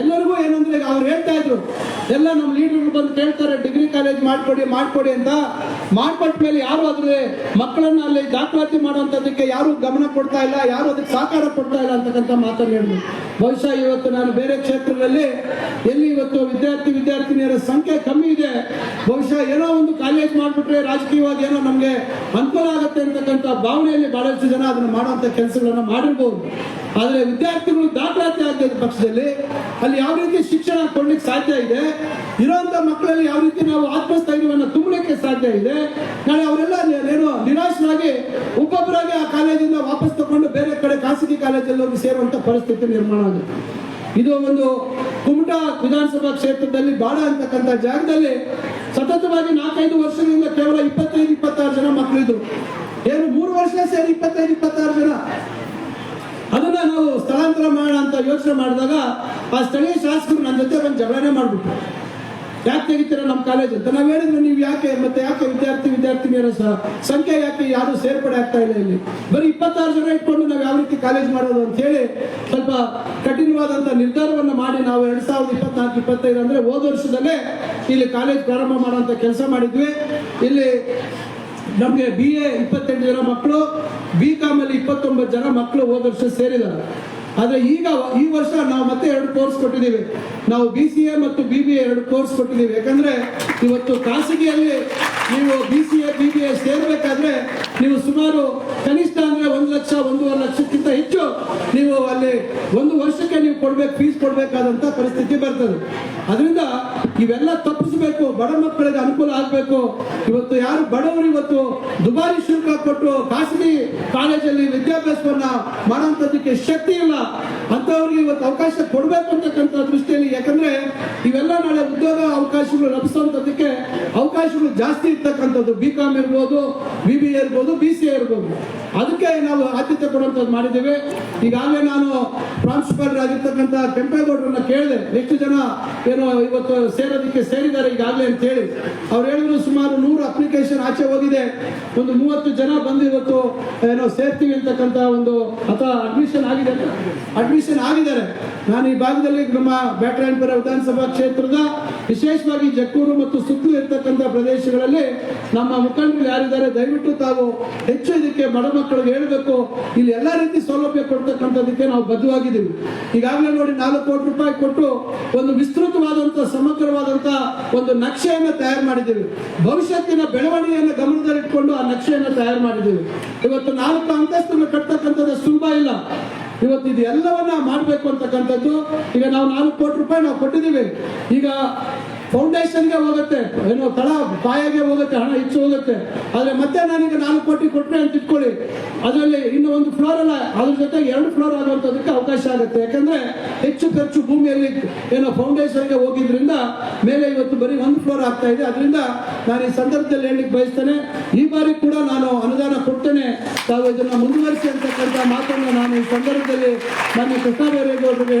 ಎಲ್ಲರಿಗೂ ಏನಂದ್ರೆ ಅವ್ರು ಹೇಳ್ತಾ ಇದ್ರು, ಎಲ್ಲ ನಮ್ಮ ಲೀಡರ್ಗಳು ಬಂದು ಕೇಳ್ತಾರೆ, ಡಿಗ್ರಿ ಕಾಲೇಜ್ ಮಾಡ್ಕೊಡಿ ಮಾಡ್ಕೊಡಿ ಅಂತ. ಮಾಡ್ಕೊಟ್ಟ ಮೇಲೆ ಯಾರು ಅದ್ರ ಮಕ್ಕಳನ್ನ ಅಲ್ಲಿ ದಾಖಲಾತಿ ಮಾಡುವಂಥದ್ದಕ್ಕೆ ಯಾರು ಗಮನ ಕೊಡ್ತಾ ಇಲ್ಲ, ಯಾರು ಅದಕ್ಕೆ ಸಹಕಾರ ಕೊಡ್ತಾ ಇಲ್ಲ ಅಂತಕ್ಕಂಥ ಮಾತನ್ನು ಹೇಳಿದ್ರು. ಬಹುಶಃ ಇವತ್ತು ನಾನು ಬೇರೆ ಕ್ಷೇತ್ರದಲ್ಲಿ, ಎಲ್ಲಿ ಇವತ್ತು ವಿದ್ಯಾರ್ಥಿ, ವಿದ್ಯಾರ್ಥಿನಿಯರ ಸಂಖ್ಯೆ ಕಮ್ಮಿ ಇದೆ, ಬಹುಶಃ ಏನೋ ಒಂದು ಕಾಲೇಜ್ ಮಾಡಿಬಿಟ್ರೆ ರಾಜಕೀಯವಾಗಿ ಏನೋ ನಮಗೆ ಅನುಕೂಲ ಆಗುತ್ತೆ ಅಂತಕ್ಕಂಥ ಭಾವನೆಯಲ್ಲಿ ಬಹಳಷ್ಟು ಜನ ಅದನ್ನು ಮಾಡುವಂಥ ಕೆಲಸಗಳನ್ನ ಮಾಡಿರ್ಬೋದು. ಆದ್ರೆ ವಿದ್ಯಾರ್ಥಿಗಳು ದಾಖಲಾತಿ ಆಗಿದ್ದ ಪಕ್ಷದಲ್ಲಿ. ಅಲ್ಲಿ ಯಾವ ರೀತಿ ಶಿಕ್ಷಣ ಕೊಡ್ಲಿಕ್ಕೆ ಸಾಧ್ಯ ಇದೆ? ಇರುವಂತ ಮಕ್ಕಳಲ್ಲಿ ಯಾವ ರೀತಿ ನಾವು ಆತ್ಮಸ್ಥೈರ್ಯವನ್ನು ತುಂಬಲಿಕ್ಕೆ ಸಾಧ್ಯ ಇದೆ? ನಾಳೆ ಅವರೆಲ್ಲ ಏನೋ ನಿರಾಶರಾಗಿ ಒಬ್ಬೊಬ್ಬರಾಗಿ ಆ ಕಾಲೇಜಿಂದ ವಾಪಸ್ ತಗೊಂಡು ಬೇರೆ ಕಡೆ ಖಾಸಗಿ ಕಾಲೇಜಲ್ಲಿ ಹೋಗಿ ಸೇರುವಂತ ಪರಿಸ್ಥಿತಿ ನಿರ್ಮಾಣ ಆಗುತ್ತೆ. ಇದು ಒಂದು ಕುಮಟಾ ವಿಧಾನಸಭಾ ಕ್ಷೇತ್ರದಲ್ಲಿ ಬಾಡ ಅಂತಕ್ಕಂಥ ಜಾಗದಲ್ಲಿ ಸತತವಾಗಿ ನಾಲ್ಕೈದು ವರ್ಷದಿಂದ ಕೇವಲ ಇಪ್ಪತ್ತೈದು, ಇಪ್ಪತ್ತಾರು ಜನ ಮಕ್ಕಳಿದ್ರು. ಏನು ಮೂರು ವರ್ಷ ಸೇರಿ ಇಪ್ಪತ್ತೈದು, ಇಪ್ಪತ್ತಾರು ಜನ? ಅದನ್ನ ನಾವು ಸ್ಥಳಾಂತರ ಮಾಡೋಣ ಅಂತ ಯೋಚನೆ ಮಾಡಿದಾಗ ಆ ಸ್ಥಳೀಯ ಶಾಸಕರು ನನ್ನ ಜೊತೆ ಬಂದು ಜಗಳನೆ ಮಾಡ್ಬಿಟ್ರು. ಯಾಕೆ ತೆಗಿತೀರ ನಮ್ಮ ಕಾಲೇಜ್ ಅಂತ? ನಾವು ಹೇಳಿದ್ರೆ ನೀವು ಯಾಕೆ, ಮತ್ತೆ ಯಾಕೆ ವಿದ್ಯಾರ್ಥಿ ವಿದ್ಯಾರ್ಥಿನಿಯರ ಸಹ ಸಂಖ್ಯೆ ಯಾಕೆ ಯಾರು ಸೇರ್ಪಡೆ ಆಗ್ತಾ ಇಲ್ಲ ಇಲ್ಲಿ? ಬರೀ ಇಪ್ಪತ್ತಾರು ಜನ ಇಟ್ಕೊಂಡು ನಾವು ಯಾವ ರೀತಿ ಕಾಲೇಜ್ ಮಾಡೋದು ಅಂತ ಹೇಳಿ ಸ್ವಲ್ಪ ಕಠಿಣವಾದಂತ ನಿರ್ಧಾರವನ್ನ ಮಾಡಿ ನಾವು ಎರಡ್ ಸಾವಿರದ ಇಪ್ಪತ್ನಾಲ್ಕು, ಇಪ್ಪತ್ತೈದು ಅಂದ್ರೆ ಹೋದ ವರ್ಷದಲ್ಲೇ ಇಲ್ಲಿ ಕಾಲೇಜ್ ಪ್ರಾರಂಭ ಮಾಡುವಂತ ಕೆಲಸ ಮಾಡಿದ್ವಿ. ಇಲ್ಲಿ ನಮಗೆ ಬಿ ಎ ಇಪ್ಪತ್ತೆಂಟು ಜನ ಮಕ್ಕಳು ಬಿ ಅಲ್ಲಿ ಇಪ್ಪತ್ತೊಂಬತ್ತು ಜನ ಮಕ್ಕಳು ಹೋದ ವರ್ಷ ಸೇರಿದ್ದಾರೆ. ಆದರೆ ಈಗ ಈ ವರ್ಷ ನಾವು ಮತ್ತೆ ಎರಡು ಕೋರ್ಸ್ ಕೊಟ್ಟಿದ್ದೀವಿ. ನಾವು ಬಿ ಸಿ ಎ ಮತ್ತು ಬಿ ಬಿ ಎ ಎರಡು ಕೋರ್ಸ್ ಕೊಟ್ಟಿದ್ದೀವಿ. ಯಾಕಂದ್ರೆ ಇವತ್ತು ಖಾಸಗಿಯಲ್ಲಿ ನೀವು B C A B B A ಸೇರ್ಬೇಕಾದ್ರೆ ನೀವು ಸುಮಾರು ಕನಿಷ್ಠ ಅಂದ್ರೆ ಒಂದು ಲಕ್ಷ, ಒಂದೂವರೆ ಲಕ್ಷಕ್ಕಿಂತ ಹೆಚ್ಚು ನೀವು ಅಲ್ಲಿ ಒಂದು ವರ್ಷಕ್ಕೆ ನೀವು ಕೊಡ್ಬೇಕು ಫೀಸ್ ಕೊಡಬೇಕಾದಂಥ ಪರಿಸ್ಥಿತಿ ಬರ್ತದೆ. ಅದರಿಂದ ಇವೆಲ್ಲ ತಪ್ಪಿಸಬೇಕು, ಬಡ ಮಕ್ಕಳಿಗೆ ಅನುಕೂಲ ಆಗಬೇಕು. ಇವತ್ತು ಯಾರು ಬಡವರು ಇವತ್ತು ದುಬಾರಿ ಶುಲ್ಕ ಕೊಟ್ಟು ಖಾಸಗಿ ಕಾಲೇಜಲ್ಲಿ ವಿದ್ಯಾಭ್ಯಾಸವನ್ನ ಮಾಡುವಂತದಕ್ಕೆ ಶಕ್ತಿ ಇಲ್ಲ. ಅಂತವ್ರಿಗೆ ಇವತ್ತು ಅವಕಾಶ ಕೊಡಬೇಕು ಅಂತಕ್ಕಂಥ ದೃಷ್ಟಿಯಲ್ಲಿ, ಯಾಕಂದ್ರೆ ಇವೆಲ್ಲ ನಾಳೆ ಉದ್ಯೋಗ ಅವಕಾಶಗಳು ಲಭಿಸುವಂಥದ್ದಕ್ಕೆ ಅವಕಾಶಗಳು ಜಾಸ್ತಿ ಇರ್ತಕ್ಕಂಥದ್ದು. ಬಿ ಕಾಮ್ ಇರ್ಬೋದು ಬಿ ಬಿ ಎ ಇರ್ಬೋದು ಬಿ ಸಿ ಎ ಇರ್ಬೋದು. ಅದಕ್ಕೆ ನಾವು ಆದ್ಯತೆ ಕೊಡುವಂಥದ್ದು ಮಾಡಿದ್ದೇವೆ. ಈಗಾಗಲೇ ನಾನು ಪ್ರಾಂಶುಪಾಲರಾಗಿರ್ತಕ್ಕಂಥ ಕೆಂಪೇಗೌಡರನ್ನ ಕೇಳಿದೆ. ಎಷ್ಟು ಜನ ಏನು ಇವತ್ತು ಸೇರೋದಕ್ಕೆ ಸೇರಿದ್ದಾರೆ ಈಗಾಗಲೇ ಅಂತ ಹೇಳಿ. ಅವ್ರು ಹೇಳಿದ್ರು ಸುಮಾರು ನೂರು ಅಪ್ಲಿಕೇಶನ್ ಆಚೆ ಹೋಗಿದೆ. ಒಂದು ಮೂವತ್ತು ಜನ ಬಂದು ಇವತ್ತು, ಏನೋ ಸೇರ್ತೀವಿ ಅಂತಕ್ಕಂಥ ಒಂದು, ಅಥವಾ ಅಡ್ಮಿಷನ್ ಆಗಿದೆ ಅಡ್ಮಿಷನ್ ಆಗಿದ್ದಾರೆ. ನಾನು ಈ ಭಾಗದಲ್ಲಿ ನಮ್ಮ ಬ್ಯಾಟರಾಯನಪುರ ವಿಧಾನಸಭಾ ಕ್ಷೇತ್ರದ, ವಿಶೇಷವಾಗಿ ಜಕ್ಕೂರು ಮತ್ತು ಸುತ್ತಲೂ ಇರ್ತಕ್ಕಂಥ ಪ್ರದೇಶಗಳಲ್ಲಿ ನಮ್ಮ ಮುಖಂಡರು ಯಾರಿದ್ದಾರೆ, ದಯವಿಟ್ಟು ತಾವು ಹೆಚ್ಚು ಇದಕ್ಕೆ ಬಡ ಮಕ್ಕಳಿಗೆ ಹೇಳಬೇಕು. ಇಲ್ಲಿ ಎಲ್ಲ ರೀತಿ ಸೌಲಭ್ಯ ಕೊಡ್ತಕ್ಕಂಥದಕ್ಕೆ ನಾವು ಬದ್ಧವಾಗಿದ್ದೀವಿ. ಈಗಾಗಲೇ ನೋಡಿ ನಾಲ್ಕು ಕೋಟಿ ರೂಪಾಯಿ ಕೊಟ್ಟು ಒಂದು ವಿಸ್ತೃತವಾದಂಥ ಸಮಗ್ರವಾದಂಥ ಒಂದು ನಕ್ಷೆಯನ್ನು ತಯಾರು ಮಾಡಿದ್ದೀವಿ. ಭವಿಷ್ಯತ್ತಿನ ಬೆಳವಣಿಗೆಯನ್ನು ಗಮನದಲ್ಲಿಟ್ಕೊಂಡು ಆ ನಕ್ಷೆಯನ್ನು ತಯಾರು ಮಾಡಿದ್ದೀವಿ. ಇವತ್ತು ನಾಲ್ಕು ಅಂತಸ್ತನ್ನು ಕಟ್ಟತಕ್ಕಂಥದ್ದು ಸುಲಭ ಇಲ್ಲ. ಇವತ್ತು ಇದು ಎಲ್ಲವನ್ನ ಮಾಡಬೇಕು ಅಂತಕ್ಕಂಥದ್ದು ಈಗ ನಾವು ನಾಲ್ಕು ಕೋಟಿ ರೂಪಾಯಿ ನಾವು ಕೊಟ್ಟಿದ್ದೀವಿ. ಈಗ ಫೌಂಡೇಶನ್ಗೆ ಹೋಗುತ್ತೆ. ಏನೋ ತಳ ಪಾಯಗೆ ಹೋಗುತ್ತೆ, ಹಣ ಹೆಚ್ಚು ಹೋಗುತ್ತೆ. ಆದ್ರೆ ಮತ್ತೆ ನಾನೀಗ ನಾಲ್ಕು ಕೋಟಿ ಕೊಟ್ಟರೆ ಅಂತ ಇಟ್ಕೊಳ್ಳಿ. ಅದರಲ್ಲಿ ಇನ್ನು ಒಂದು ಫ್ಲೋರ್ ಅಲ್ಲ, ಅದ್ರ ಜೊತೆಗೆ ಎರಡು ಫ್ಲೋರ್ ಆಗುವಂಥದ್ದಕ್ಕೆ ಅವಕಾಶ ಆಗುತ್ತೆ. ಯಾಕಂದ್ರೆ ಹೆಚ್ಚು ಖರ್ಚು ಭೂಮಿಯಲ್ಲಿ ಏನೋ ಫೌಂಡೇಶನ್ಗೆ ಹೋಗಿದ್ರಿಂದ ಮೇಲೆ ಇವತ್ತು ಬರೀ ಒಂದು ಫ್ಲೋರ್ ಆಗ್ತಾ ಇದೆ. ಅದರಿಂದ ನಾನು ಈ ಸಂದರ್ಭದಲ್ಲಿ ಹೇಳಲಿಕ್ಕೆ ಬಯಸ್ತೇನೆ, ಈ ಬಾರಿ ಕೂಡ ನಾನು ಅನುದಾನ ಕೊಡ್ತೇನೆ. ತಾವು ಇದನ್ನ ಮುಂದುವರಿಸಿ ಅಂತಕ್ಕಂಥ ಮಾತನ್ನು ನಾನು ಈ ಸಂದರ್ಭದಲ್ಲಿ ನನ್ನ ಕೃಷ್ಣ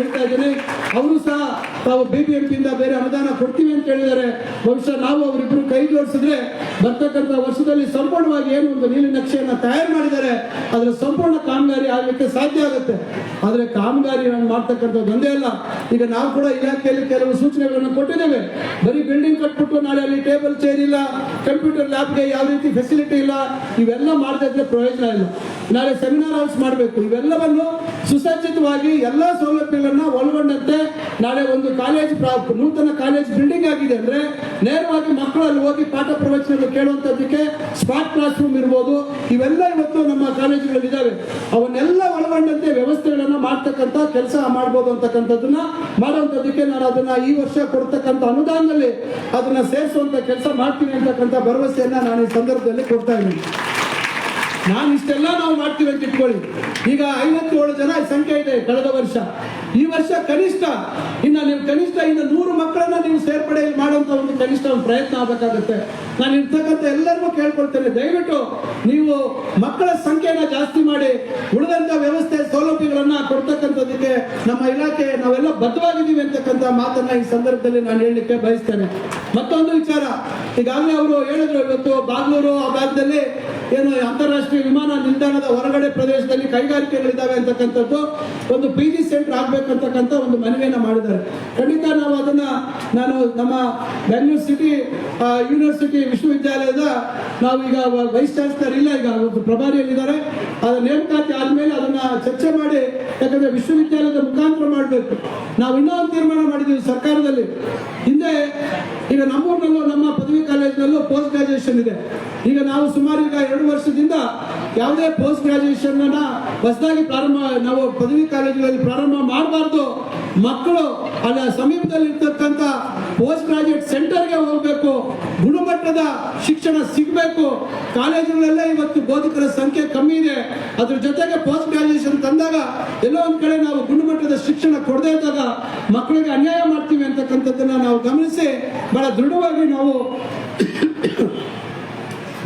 ಹೇಳ್ತಾ ಇದ್ದೇನೆ. ಅವರು ಸಹ ತಾವು ಬಿಬಿಎಂಪಿಯಿಂದ ಬೇರೆ ಅನುದಾನ ಕೊಡ್ತೀವಿ ಅಂತ ಹೇಳಿದ್ದಾರೆ. ಬಹುಶಃ ನಾವು ಅವರಿಬ್ರು ಕೈ ಜೋಡಿಸಿದ್ರೆ ಬರ್ತಕ್ಕಂಥ ವರ್ಷದಲ್ಲಿ ಸಂಪೂರ್ಣವಾಗಿ ಏನು ಒಂದು ನೀಲಿ ನಕ್ಷೆಯನ್ನ ತಯಾರು ಮಾಡಿದ್ದಾರೆ ಅದರ ಸಂಪೂರ್ಣ ಕಾಮಗಾರಿ ಆಗಲಿಕ್ಕೆ ಸಾಧ್ಯ ಆಗುತ್ತೆ. ಆದ್ರೆ ಕಾಮಗಾರಿ ಮಾಡ್ತಕ್ಕಂಥದ್ದು ಒಂದೇ ಅಲ್ಲ. ಈಗ ನಾವು ಕೂಡ ಇಲಾಖೆಯಲ್ಲಿ ಕೆಲವು ಸೂಚನೆಗಳನ್ನು ಕೊಟ್ಟಿದ್ದೇವೆ. ಬರೀ ಬಿಲ್ಡಿಂಗ್ ಕಟ್ಬಿಟ್ಟು ನಾಳೆ ಅಲ್ಲಿ ಟೇಬಲ್ ಚೇರ್ ಇಲ್ಲ ಕಂಪ್ಯೂಟರ್ ಲ್ಯಾಬ್ಗೆ ಯಾವ ರೀತಿ ಫೆಸಿಲಿಟಿ ಇಲ್ಲ, ಇವೆಲ್ಲ ಮಾಡದೇ ಪ್ರಯೋಜನ ಇಲ್ಲ. ನಾಳೆ ಸೆಮಿನಾರ್ ಹಾಲ್ಸ್ ಮಾಡಬೇಕು. ಇವೆಲ್ಲವನ್ನು ಸುಸಜ್ಜಿತವಾಗಿ ಎಲ್ಲ ಸೌಲಭ್ಯಗಳನ್ನ ಒಳಗೊಂಡಂತೆ ನಾಳೆ ಒಂದು ಕಾಲೇಜ್ ನೂತನ ಕಾಲೇಜ್ ಬಿಲ್ಡಿಂಗ್ ಆಗಿದೆ ಅಂದ್ರೆ ನೇರವಾಗಿ ಮಕ್ಕಳು ಅಲ್ಲಿ ಹೋಗಿ ಪಾಠ ಪ್ರವಚನ ಕೇಳುವಂತದ್ದಕ್ಕೆ ಸ್ಮಾರ್ಟ್ ಕ್ಲಾಸ್ ರೂಮ್ ಇರ್ಬೋದು. ಇವೆಲ್ಲ ಇವತ್ತು ನಮ್ಮ ಕಾಲೇಜುಗಳಲ್ಲಿ ಇದಾವೆ. ಅವನ್ನೆಲ್ಲ ಒಳಗೊಂಡಂತೆ ವ್ಯವಸ್ಥೆಗಳನ್ನ ಮಾಡ್ತಕ್ಕಂಥ ಕೆಲಸ ಮಾಡ್ಬೋದು ಅಂತಕ್ಕಂಥದ್ದನ್ನ ಮಾಡುವಂತದ್ದಕ್ಕೆ ನಾನು ಅದನ್ನ ಈ ವರ್ಷ ಕೊಡ್ತಕ್ಕಂಥ ಅನುದಾನದಲ್ಲಿ ಅದನ್ನ ಸೇರಿಸುವಂತ ಕೆಲಸ ಮಾಡ್ತೀನಿ ಅಂತಕ್ಕಂಥ ಭರವಸೆಯನ್ನ ನಾನು ಈ ಸಂದರ್ಭದಲ್ಲಿ ಕೊಡ್ತಾ ಇದ್ದೀನಿ. ನಾನು ಇಷ್ಟೆಲ್ಲ ನಾವು ಮಾಡ್ತೀವಿ ಅಂತ ಇಟ್ಕೊಳ್ಳಿ. ಈಗ ಐವತ್ತೇಳು ಜನ ಸಂಖ್ಯೆ ಇದೆ ಕಳೆದ ವರ್ಷ. ಈ ವರ್ಷ ಕನಿಷ್ಠ, ಇನ್ನು ನೀವು ಕನಿಷ್ಠ ಇನ್ನು ನೂರು ಮಕ್ಕಳನ್ನ ನೀವು ಸೇರ್ಪಡೆ ಮಾಡುವಂತ ಒಂದು ಕನಿಷ್ಠ ಒಂದು ಪ್ರಯತ್ನ ಆಗಬೇಕಾಗುತ್ತೆ. ನಾನು ಇರ್ತಕ್ಕಂಥ ಎಲ್ಲರಿಗೂ ಕೇಳ್ಕೊಳ್ತೇನೆ. ದಯವಿಟ್ಟು ನೀವು ಮಕ್ಕಳ ಸಂಖ್ಯೆನ ಜಾಸ್ತಿ ಮಾಡಿ, ಉಳಿದಂತ ವ್ಯವಸ್ಥೆ ಸೌಲಭ್ಯಗಳನ್ನ ಕೊಡ್ತಕ್ಕಂಥದಕ್ಕೆ ನಮ್ಮ ಇಲಾಖೆ, ನಾವೆಲ್ಲ ಬದ್ಧವಾಗಿದ್ದೀವಿ ಅಂತಕ್ಕಂಥ ಮಾತನ್ನ ಈ ಸಂದರ್ಭದಲ್ಲಿ ನಾನು ಹೇಳಲಿಕ್ಕೆ ಬಯಸ್ತೇನೆ. ಮತ್ತೊಂದು ವಿಚಾರ, ಈಗಾಗಲೇ ಅವರು ಹೇಳಿದ್ರು ಇವತ್ತು ಬಾಗ್ಲೂರು ಆ ಭಾಗದಲ್ಲಿ ಏನು ಅಂತಾರಾಷ್ಟ್ರೀಯ ವಿಮಾನ ನಿಲ್ದಾಣದ ಹೊರಗಡೆ ಪ್ರದೇಶದಲ್ಲಿ ಕೈಗಾರಿಕೆಗಳಿದ್ದಾವೆ ಅಂತಕ್ಕಂಥದ್ದು. ಒಂದು ಪಿ ಜಿ ಸೆಂಟರ್ ಆಗ್ಬೇಕಂತಕ್ಕಂಥ ಒಂದು ಮನವಿಯನ್ನ ಮಾಡಿದ್ದಾರೆ. ಖಂಡಿತ ನಾವು ಅದನ್ನ ನಾನು ನಮ್ಮ ಬೆಂಗಳೂರು ಸಿಟಿ ಯೂನಿವರ್ಸಿಟಿ ವಿಶ್ವವಿದ್ಯಾಲಯದ ನಾವು ಈಗ ವೈಸ್ ಚಾನ್ಸಲರ್ ಇಲ್ಲ, ಈಗ ಒಂದು ಪ್ರಭಾರಿಯಲ್ಲಿದ್ದಾರೆ. ಅದರ ನೇಮಕಾತಿ ಆದ್ಮೇಲೆ ಅದನ್ನ ಚರ್ಚೆ ಮಾಡಿ, ಯಾಕಂದ್ರೆ ವಿಶ್ವವಿದ್ಯಾಲಯದ ಮುಖಾಂತರ ಮಾಡಬೇಕು. ನಾವು ಇನ್ನೂ ಒಂದು ತೀರ್ಮಾನ ಮಾಡಿದ್ದೀವಿ ಸರ್ಕಾರದಲ್ಲಿ. ಹಿಂದೆ ಈಗ ನಮ್ಮೂರಿನಲ್ಲೂ, ನಮ್ಮ ಪದವಿ ಕಾಲೇಜಿನಲ್ಲೂ ಪೋಸ್ಟ್ ಗ್ರಾಜುಯೇಷನ್ ಇದೆ. ಈಗ ನಾವು ಸುಮಾರು ಈಗ ಎರಡು ವರ್ಷದಿಂದ ಯಾವುದೇ ಪೋಸ್ಟ್ ಗ್ರಾಜುಯೇಷನ್ ಹೊಸದಾಗಿ ಪ್ರಾರಂಭ, ನಾವು ಪದವಿ ಕಾಲೇಜುಗಳಲ್ಲಿ ಪ್ರಾರಂಭ ಮಾಡಬಾರ್ದು. ಮಕ್ಕಳು ಅಲ್ಲ ಸಮೀಪದಲ್ಲಿ ಇರ್ತಕ್ಕಂಥ ಪೋಸ್ಟ್ ಗ್ರಾಜುಯೇಟ್ ಸೆಂಟರ್ಗೆ ಹೋಗಬೇಕು. ಗುಣಮಟ್ಟದ ಶಿಕ್ಷಣ ಸಿಗಬೇಕು. ಕಾಲೇಜುಗಳಲ್ಲೇ ಇವತ್ತು ಬೋಧಕರ ಸಂಖ್ಯೆ ಕಮ್ಮಿ ಇದೆ. ಅದ್ರ ಜೊತೆಗೆ ಪೋಸ್ಟ್ ಗ್ರಾಜುಯೇಷನ್ ತಂದಾಗ ಎಲ್ಲೋ ಒಂದ್ ಕಡೆ ನಾವು ಗುಣಮಟ್ಟದ ಶಿಕ್ಷಣ ಕೊಡದೇ ಇದ್ದಾಗ ಮಕ್ಕಳಿಗೆ ಅನ್ಯಾಯ ಮಾಡ್ತೀವಿ ಅಂತಕ್ಕಂಥದ್ದನ್ನ ನಾವು ಗಮನಿಸಿ ಬಹಳ ದೃಢವಾಗಿ ನಾವು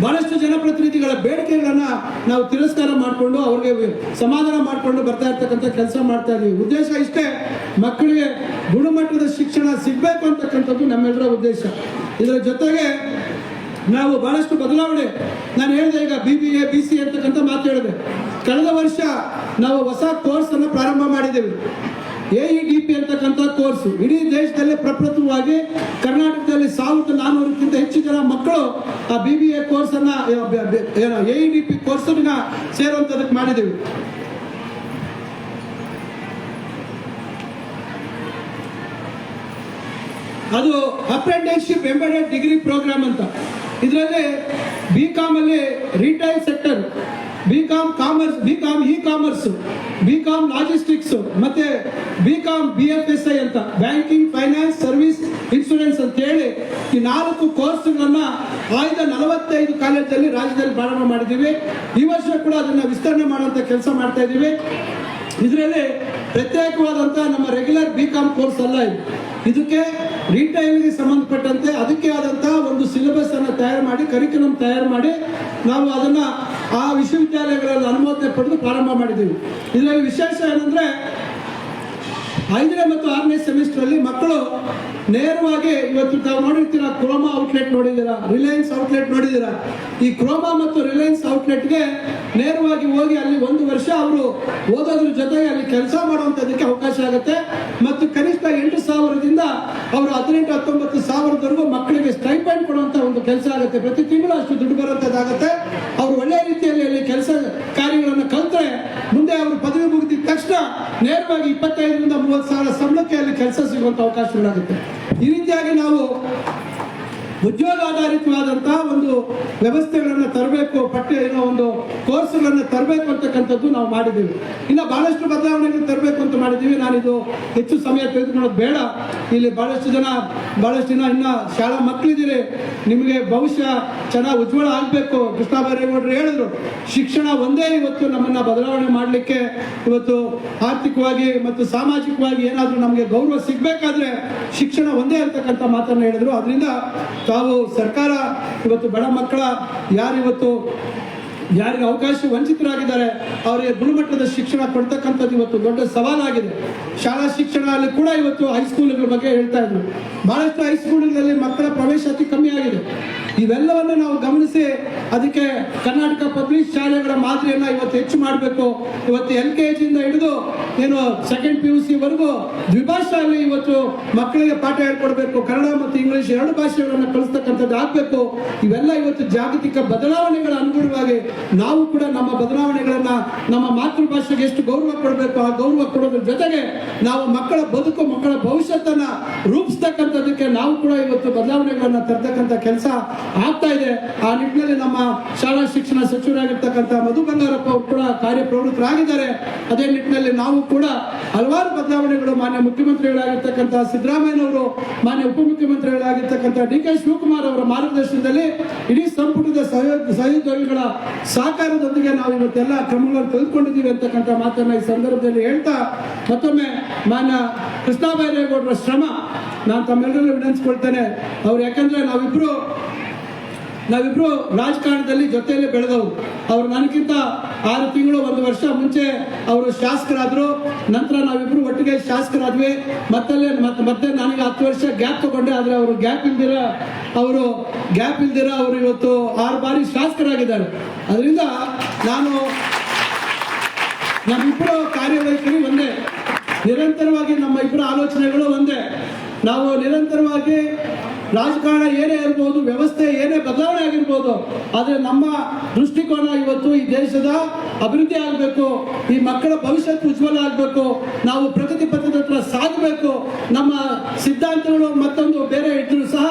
ಬಹಳಷ್ಟು ಜನಪ್ರತಿನಿಧಿಗಳ ಬೇಡಿಕೆಗಳನ್ನ ನಾವು ತಿರಸ್ಕಾರ ಮಾಡಿಕೊಂಡು ಅವ್ರಿಗೆ ಸಮಾಧಾನ ಮಾಡಿಕೊಂಡು ಬರ್ತಾ ಇರ್ತಕ್ಕಂಥ ಕೆಲಸ ಮಾಡ್ತಾ ಇದೀವಿ. ಉದ್ದೇಶ ಇಷ್ಟೇ, ಮಕ್ಕಳಿಗೆ ಗುಣಮಟ್ಟದ ಶಿಕ್ಷಣ ಸಿಗಬೇಕು ಅಂತಕ್ಕಂಥದ್ದು ನಮ್ಮೆಲ್ಲರ ಉದ್ದೇಶ. ಇದರ ಜೊತೆಗೆ ನಾವು ಬಹಳಷ್ಟು ಬದಲಾವಣೆ, ನಾನು ಹೇಳಿದೆ ಈಗ B B A B C ಅಂತಕ್ಕಂಥ ಮಾತು ಹೇಳಿದೆ. ಕಳೆದ ವರ್ಷ ನಾವು ಹೊಸ ಕೋರ್ಸನ್ನು ಪ್ರಾರಂಭ ಮಾಡಿದ್ದೇವೆ. ಎ ಇ ಡಿ ಪಿ ಅಂತಕ್ಕಂಥ ಕೋರ್ಸ್ ಇಡೀ ದೇಶದಲ್ಲಿ ಪ್ರಪ್ರಥಮವಾಗಿ ಕರ್ನಾಟಕದಲ್ಲಿ ಸಾವಿರದ ನಾನ್ನೂರಕ್ಕಿಂತ ಹೆಚ್ಚು ಜನ ಮಕ್ಕಳು ಆ ಬಿ ಬಿ ಎ ಕೋರ್ಸ್ ಅನ್ನ A E D P course ಮಾಡಿದ್ದೀವಿ ಅದು ಅಪ್ರೆಂಟಿಸ್ಶಿಪ್ ಎಂಬೆಡೆಡ್ ಡಿಗ್ರಿ ಪ್ರೋಗ್ರಾಮ್ ಅಂತ. ಇದರಲ್ಲಿ B ಕಾಮಲ್ಲಿ retail sector B com commerce B com e commerce B com logistics ಮತ್ತೆ B com B F S I ಅಂತ banking finance service insurance ಅಂತ ಹೇಳಿ ಈ ನಾಲ್ಕು ಕೋರ್ಸ್ಗಳನ್ನ ಆಯ್ದ ನಲವತ್ತೈದು ಕಾಲೇಜಲ್ಲಿ ರಾಜ್ಯದಲ್ಲಿ ಪ್ರಾರಂಭ ಮಾಡಿದ್ದೀವಿ. ಈ ವರ್ಷ ಕೂಡ ಅದನ್ನ ವಿಸ್ತರಣೆ ಮಾಡುವಂತ ಕೆಲಸ ಮಾಡ್ತಾ ಇದ್ದೀವಿ ಇದರಲ್ಲಿ ಪ್ರತ್ಯೇಕವಾದಂಥ ನಮ್ಮ ರೆಗ್ಯುಲರ್ ಬಿ ಕಾಮ್ ಕೋರ್ಸ್ ಅಲ್ಲ ಇದು. ಇದಕ್ಕೆ ರಿಟೈಲ್ಗೆ ಸಂಬಂಧಪಟ್ಟಂತೆ ಅದಕ್ಕೆ ಆದಂತಹ ಒಂದು ಸಿಲೆಬಸ್ ಅನ್ನು ತಯಾರು ಮಾಡಿ ಕರಿಕ್ಯುಲಮ್ ತಯಾರು ಮಾಡಿ ನಾವು ಅದನ್ನ ಆ ವಿಶ್ವವಿದ್ಯಾಲಯಗಳಲ್ಲಿ ಅನುಮೋದನೆ ಪಡೆದು ಪ್ರಾರಂಭ ಮಾಡಿದ್ದೀವಿ. ಇದರಲ್ಲಿ ವಿಶೇಷ ಏನಂದ್ರೆ ಐದನೇ ಮತ್ತು ಆರನೇ ಸೆಮಿಸ್ಟರ್ ಅಲ್ಲಿ ಮಕ್ಕಳು ನೇರವಾಗಿ ಇವತ್ತು ತಾವು ನೋಡಿರ್ತೀರಾ ಕ್ರೋಮಾ ಔಟ್ಲೆಟ್ ನೋಡಿದ್ದೀರಾ ರಿಲಯನ್ಸ್ ಔಟ್ಲೆಟ್ ನೋಡಿದ್ದೀರಾ? ಈ ಕ್ರೋಮಾ ಮತ್ತು ರಿಲಯನ್ಸ್ ಔಟ್ಲೆಟ್ಗೆ ನೇರವಾಗಿ ಹೋಗಿ ಅಲ್ಲಿ ಒಂದು ವರ್ಷ ಅವರು ಓದೋದ್ರ ಜೊತೆಗೆ ಅಲ್ಲಿ ಕೆಲಸ ಮಾಡುವಂಥದ್ದಕ್ಕೆ ಅವಕಾಶ ಆಗುತ್ತೆ. ಮತ್ತು ಕನಿಷ್ಠ ಎಂಟು ಸಾವಿರದಿಂದ ಅವರು ಹದಿನೆಂಟು, ಹತ್ತೊಂಬತ್ತು ಸಾವಿರದವರೆಗೂ ಮಕ್ಕಳಿಗೆ ಸ್ಟೈಪೆಂಡ್ ಕೊಡುವಂತ ಒಂದು ಕೆಲಸ ಆಗುತ್ತೆ. ಪ್ರತಿ ತಿಂಗಳು ಅಷ್ಟು ದುಡ್ಡು ಬರುವಂಥದ್ದಾಗುತ್ತೆ. ಅವರು ಒಳ್ಳೆಯ ರೀತಿಯಲ್ಲಿ ಅಲ್ಲಿ ಕೆಲಸ ಕಾರ್ಯಗಳನ್ನು ಕಲ್ತ್ರೆ ಮುಂದೆ ಅವರು ಪದವಿ ತಕ್ಷಣ ನೇರವಾಗಿ ಇಪ್ಪತ್ತೈದರಿಂದ ಮೂವತ್ತು ಸಾವಿರ ಸಂಬಳಕ್ಕೆ ಅಲ್ಲಿ ಕೆಲಸ ಸಿಗುವಂತ ಅವಕಾಶಗಳಾಗುತ್ತೆ. ಈ ರೀತಿಯಾಗಿ ನಾವು ಉದ್ಯೋಗಾಧಾರಿತವಾದಂತಹ ಒಂದು ವ್ಯವಸ್ಥೆಗಳನ್ನು ತರಬೇಕು, ಪಠ್ಯ ಏನೋ ಒಂದು ಕೋರ್ಸ್ಗಳನ್ನು ತರಬೇಕು ಅಂತಕ್ಕಂಥದ್ದು ನಾವು ಮಾಡಿದ್ದೀವಿ. ಇನ್ನು ಬಹಳಷ್ಟು ಬದಲಾವಣೆಗಳು ತರಬೇಕು ಅಂತ ಮಾಡಿದ್ದೀವಿ. ನಾನಿದು ಹೆಚ್ಚು ಸಮಯ ತೆಗೆದುಕೊಳ್ಳೋದು ಬೇಡ. ಇಲ್ಲಿ ಬಹಳಷ್ಟು ಜನ ಬಹಳಷ್ಟು ಜನ ಇನ್ನು ಶಾಲಾ ಮಕ್ಕಳಿದ್ದೀರಿ ನಿಮಗೆ ಭವಿಷ್ಯ ಚೆನ್ನಾಗಿ ಉಜ್ವಲ ಆಗಬೇಕು. ಕೃಷ್ಣ ಬೈರೇಗೌಡರು ಹೇಳಿದ್ರು, ಶಿಕ್ಷಣ ಒಂದೇ ಇವತ್ತು ನಮ್ಮನ್ನ ಬದಲಾವಣೆ ಮಾಡಲಿಕ್ಕೆ. ಇವತ್ತು ಆರ್ಥಿಕವಾಗಿ ಮತ್ತು ಸಾಮಾಜಿಕವಾಗಿ ಏನಾದರೂ ನಮಗೆ ಗೌರವ ಸಿಗಬೇಕಾದ್ರೆ ಶಿಕ್ಷಣ ಒಂದೇ ಅಂತಕ್ಕಂಥ ಮಾತನ್ನು ಹೇಳಿದ್ರು. ಅದರಿಂದ ತಾವು ಸರ್ಕಾರ, ಇವತ್ತು ಬಡ ಮಕ್ಕಳ ಯಾರಿವತ್ತು ಯಾರಿಗೆ ಅವಕಾಶ ವಂಚಿತರಾಗಿದ್ದಾರೆ, ಅವರಿಗೆ ಗುಣಮಟ್ಟದ ಶಿಕ್ಷಣ ಕೊಡ್ತಕ್ಕಂಥದ್ದು ಇವತ್ತು ದೊಡ್ಡ ಸವಾಲಾಗಿದೆ. ಶಾಲಾ ಶಿಕ್ಷಣ ಅಲ್ಲಿ ಕೂಡ ಇವತ್ತು ಹೈಸ್ಕೂಲ್ಗಳ ಬಗ್ಗೆ ಹೇಳ್ತಾ ಇದ್ರು. ಬಹಳಷ್ಟು ಹೈಸ್ಕೂಲ್ಗಳಲ್ಲಿ ಮಕ್ಕಳ ಪ್ರವೇಶ ಅತಿ ಕಮ್ಮಿ ಆಗಿದೆ. ಇವೆಲ್ಲವನ್ನು ನಾವು ಗಮನಿಸಿ ಅದಕ್ಕೆ ಕರ್ನಾಟಕ ಪಬ್ಲಿಕ್ ಶಾಲೆಗಳ ಮಾದರಿಯನ್ನ ಇವತ್ತು ಹೆಚ್ಚು ಮಾಡಬೇಕು. ಇವತ್ತು ಎಲ್ ಕೆ ಜಿಯಿಂದ ಹಿಡಿದು ಏನು ಸೆಕೆಂಡ್ ಪಿ ಯು ಸಿ ವರೆಗೂ ದ್ವಿಭಾಷೆಯಲ್ಲಿ ಇವತ್ತು ಮಕ್ಕಳಿಗೆ ಪಾಠ ಹೇಳ್ಕೊಡ್ಬೇಕು. ಕನ್ನಡ ಮತ್ತು ಇಂಗ್ಲಿಷ್ ಎರಡು ಭಾಷೆಗಳನ್ನು ಕಲಿಸ್ತಕ್ಕಂಥದ್ದು ಆಗಬೇಕು. ಇವೆಲ್ಲ ಇವತ್ತು ಜಾಗತಿಕ ಬದಲಾವಣೆಗಳ ಅನುಗುಣವಾಗಿ ನಾವು ಕೂಡ ನಮ್ಮ ಬದಲಾವಣೆಗಳನ್ನ ನಮ್ಮ ಮಾತೃಭಾಷೆಗೆ ಎಷ್ಟು ಗೌರವ ಕೊಡಬೇಕು, ಆ ಗೌರವ ಕೊಡೋದ್ರ ಜೊತೆಗೆ ನಾವು ಮಕ್ಕಳ ಬದುಕು, ಮಕ್ಕಳ ಭವಿಷ್ಯತ್ತನ್ನ ರೂಪಿಸ್ತಕ್ಕಂಥದ್ದಕ್ಕೆ ನಾವು ಕೂಡ ಇವತ್ತು ಬದಲಾವಣೆಗಳನ್ನ ತರ್ತಕ್ಕಂಥ ಕೆಲಸ ಆಗ್ತಾ ಇದೆ. ಆ ನಿಟ್ಟಿನಲ್ಲಿ ನಮ್ಮ ಶಾಲಾ ಶಿಕ್ಷಣ ಸಚಿವರಾಗಿರ್ತಕ್ಕಂಥ ಮಧು ಬಂಗಾರಪ್ಪ ಕೂಡ ಕಾರ್ಯಪ್ರವೃತ್ತರಾಗಿದ್ದಾರೆ. ಅದೇ ನಿಟ್ಟಿನಲ್ಲಿ ನಾವು ಕೂಡ ಹಲವಾರು ಬದಲಾವಣೆಗಳು ಮಾನ್ಯ ಮುಖ್ಯಮಂತ್ರಿಗಳಾಗಿರ್ತಕ್ಕಂಥ ಸಿದ್ದರಾಮಯ್ಯನವರು, ಮಾನ್ಯ ಉಪಮುಖ್ಯಮಂತ್ರಿಗಳಾಗಿರ್ತಕ್ಕಂಥ ಡಿ ಕೆ ಶಿವಕುಮಾರ್ ಅವರ ಮಾರ್ಗದರ್ಶನದಲ್ಲಿ ಇಡೀ ಸಂಪುಟದ ಸಹೋದ್ಯೋಗಿಗಳ ಸಹಕಾರದೊಂದಿಗೆ ನಾವು ಇವತ್ತೆಲ್ಲ ಕ್ರಮಗಳನ್ನು ತೆಗೆದುಕೊಂಡಿದ್ದೀವಿ ಅಂತಕ್ಕಂಥ ಮಾತನ್ನ ಈ ಸಂದರ್ಭದಲ್ಲಿ ಹೇಳ್ತಾ ಮತ್ತೊಮ್ಮೆ ಮಾನ್ಯ ಕೃಷ್ಣ ಬೈರೇಗೌಡರ ಶ್ರಮ ನಾನು ತಮ್ಮೆಲ್ಲರಲ್ಲೂ ವಿನಂತಿಸ್ಕೊಳ್ತೇನೆ. ಅವ್ರು ಯಾಕಂದ್ರೆ ನಾವಿಬ್ರು ನಾವಿಬ್ರು ರಾಜಕಾರಣದಲ್ಲಿ ಜೊತೆಯಲ್ಲಿ ಬೆಳೆದವರು ಅವರು ನನಗಿಂತ ಆರು ತಿಂಗಳು ಒಂದು ವರ್ಷ ಮುಂಚೆ ಅವರು ಶಾಸಕರಾದ್ರು. ನಂತರ ನಾವಿಬ್ರು ಒಟ್ಟಿಗೆ ಶಾಸಕರಾದ್ವಿ. ಮತ್ತಲ್ಲೇ ಮತ್ತೆ ಮತ್ತೆ ನನಗೆ ಹತ್ತು ವರ್ಷ ಗ್ಯಾಪ್ ತಗೊಂಡೆ. ಆದ್ರೆ ಅವರು ಗ್ಯಾಪ್ ಇಲ್ದಿರ, ಅವರು ಗ್ಯಾಪ್ ಇಲ್ದಿರ ಅವರು ಇವತ್ತು ಆರು ಬಾರಿ ಶಾಸಕರಾಗಿದ್ದಾರೆ. ಅದರಿಂದ ನಾನು ನಮ್ಮಿಬ್ಬರ ಕಾರ್ಯವೈಖರಿ ಒಂದೇ. ನಿರಂತರವಾಗಿ ನಮ್ಮ ಇಬ್ಬರ ಆಲೋಚನೆಗಳು ಒಂದೇ. ನಾವು ನಿರಂತರವಾಗಿ ರಾಜಕಾರಣ ಏನೇ ಇರ್ಬೋದು, ವ್ಯವಸ್ಥೆ ಏನೇ ಬದಲಾವಣೆ ಆಗಿರ್ಬೋದು, ಆದರೆ ನಮ್ಮ ದೃಷ್ಟಿಕೋನ ಇವತ್ತು ಈ ದೇಶದ ಅಭಿವೃದ್ಧಿ ಆಗಬೇಕು, ಈ ಮಕ್ಕಳ ಭವಿಷ್ಯ ಉಜ್ವಲ ಆಗಬೇಕು, ನಾವು ಪ್ರಗತಿ ಪಥದ ಹತ್ರ ಸಾಗಬೇಕು, ನಮ್ಮ ಸಿದ್ಧಾಂತಗಳು ಮತ್ತೊಂದು ಬೇರೆ ಇದ್ರೂ ಸಹ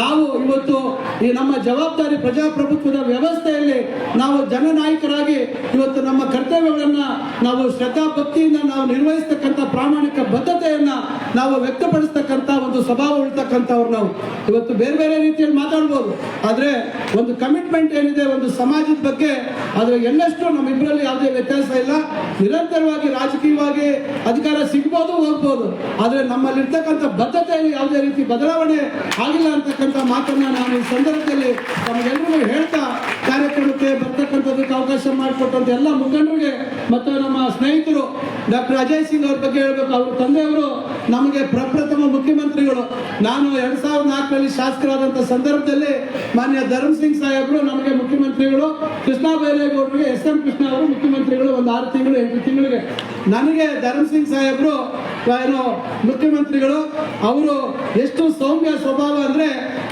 ನಾವು ಇವತ್ತು ಈ ನಮ್ಮ ಜವಾಬ್ದಾರಿ ಪ್ರಜಾಪ್ರಭುತ್ವದ ವ್ಯವಸ್ಥೆಯಲ್ಲಿ ನಾವು ಜನನಾಯಕರಾಗಿ ಇವತ್ತು ನಮ್ಮ ಕರ್ತವ್ಯಗಳನ್ನ ನಾವು ಶ್ರದ್ಧಾ ಭಕ್ತಿಯಿಂದ ನಾವು ನಿರ್ವಹಿಸ್ತಕ್ಕಂಥ ಪ್ರಾಮಾಣಿಕ ಬದ್ಧತೆಯನ್ನ ನಾವು ವ್ಯಕ್ತಪಡಿಸ್ತಕ್ಕಂಥ ಒಂದು ಸ್ವಭಾವ ಉಳ್ತಕ್ಕಂಥವ್ರು ನಾವು. ಇವತ್ತು ಬೇರೆ ಬೇರೆ ರೀತಿಯಲ್ಲಿ ಮಾತಾಡ್ಬೋದು. ಆದರೆ ಒಂದು ಕಮಿಟ್ಮೆಂಟ್ ಏನಿದೆ, ಒಂದು ಸಮಾಜದ ಬಗ್ಗೆ ಅದರ ಎಲ್ಲಷ್ಟು ನಮ್ಮಿಬ್ಬರಲ್ಲಿ ಯಾವುದೇ ವ್ಯತ್ಯಾಸ ಇಲ್ಲ. ನಿರಂತರವಾಗಿ ರಾಜಕೀಯವಾಗಿ ಅಧಿಕಾರ ಸಿಗ್ಬೋದು, ಹೋಗ್ಬೋದು. ಆದರೆ ನಮ್ಮಲ್ಲಿರ್ತಕ್ಕಂಥ ಬದ್ಧತೆಯಲ್ಲಿ ಯಾವುದೇ ರೀತಿ ಬದಲಾವಣೆ ಆಗಿಲ್ಲ ಅಂತಕ್ಕಂಥ ಮಾತನ್ನ ನಾನು ಈ ಸಂದರ್ಭದಲ್ಲಿ ತಮಗೆಲ್ಲರಿಗೂ ಹೇಳ್ತಾ, ಕಾರ್ಯಕ್ರಮಕ್ಕೆ ಬರ್ತಕ್ಕಂಥದಕ್ಕೆ ಅವಕಾಶ ಮಾಡಿಕೊಟ್ಟಂತ ಎಲ್ಲ ಮುಖಂಡರಿಗೆ, ಮತ್ತು ನಮ್ಮ ಸ್ನೇಹಿತರು ಡಾಕ್ಟರ್ ಅಜಯ್ ಸಿಂಗ್ ಅವ್ರ ಬಗ್ಗೆ ಹೇಳ್ಬೇಕು. ಅವ್ರ ತಂದೆಯವರು ನಮಗೆ ಪ್ರಪ್ರಥಮ ಮುಖ್ಯಮಂತ್ರಿಗಳು. ನಾನು ಎರಡ್ ಸಾವಿರದ ನಾಲ್ಕರಲ್ಲಿ ಶಾಸಕರಾದಂಥ ಸಂದರ್ಭದಲ್ಲಿ ಮಾನ್ಯ ಧರ್ಮ್ ಸಿಂಗ್ ಸಾಹೇಬರು ನಮಗೆ ಮುಖ್ಯಮಂತ್ರಿಗಳು, ಕೃಷ್ಣ ಬೈರೇಗೌಡರಿಗೆ, ಎಸ್ ಎಂ ಕೃಷ್ಣ ಅವರು ಮುಖ್ಯಮಂತ್ರಿಗಳು ಒಂದು ಆರು ತಿಂಗಳು, ಎಂಟು ತಿಂಗಳಿಗೆ. ನನಗೆ ಧರ್ಮ್ ಸಿಂಗ್ ಸಾಹೇಬರು ಏನು ಮುಖ್ಯಮಂತ್ರಿಗಳು, ಅವರು ಎಷ್ಟು ಸೌಮ್ಯ ಸ್ವಭಾವ ಅಂದ್ರೆ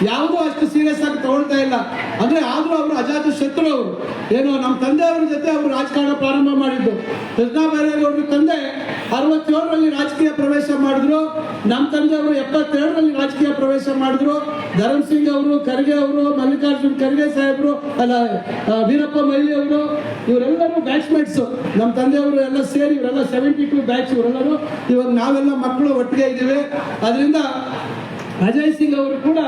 ಯಾವುದೂ ಅಷ್ಟು ಸೀರಿಯಸ್ ಆಗಿ ತಗೊಳ್ತಾ ಇಲ್ಲ. ಅಂದ್ರೆ ಆದರೂ ಅವರು ಅಜಾತ ಶತ್ರು ಅವರು. ಏನು ನಮ್ಮ ತಂದೆಯವರ ಜೊತೆ ಅವರು ರಾಜಕಾರಣ ಪ್ರಾರಂಭ ಮಾಡಿದ್ದು. ಕೃಷ್ಣ ಬೈರೇಗೌಡರ ತಂದೆ ಅರವತ್ತೇಳರಲ್ಲಿ ರಾಜಕೀಯ ಪ್ರವೇಶ ಮಾಡಿದ್ರು. ನಮ್ಮ ತಂದೆಯವರು ಎಪ್ಪತ್ತೆರಡರಲ್ಲಿ ರಾಜಕೀಯ ಪ್ರವೇಶ ಮಾಡಿದ್ರು. ಧರಮ್ ಸಿಂಗ್ ಅವರು, ಖರ್ಗೆ ಅವರು, ಮಲ್ಲಿಕಾರ್ಜುನ್ ಖರ್ಗೆ ಸಾಹೇಬರು, ಅಲ್ಲ ವೀರಪ್ಪ ಮೈಲಿ ಅವರು, ಇವರೆಲ್ಲರೂ ಬ್ಯಾಚ್ಮೇಟ್ಸ್ ನಮ್ಮ ತಂದೆಯವರು ಎಲ್ಲ ಸೇರಿ ಇವರೆಲ್ಲ ಸೆವೆಂಟಿ ಟು ಬ್ಯಾಚ್ ಇವರೆಲ್ಲರೂ. ಇವಾಗ ನಾವೆಲ್ಲ ಮಕ್ಕಳು ಒಟ್ಟಿಗೆ ಇದ್ದೀವಿ. ಅದರಿಂದ ಅಜಯ್ ಸಿಂಗ್ ಅವರು ಕೂಡ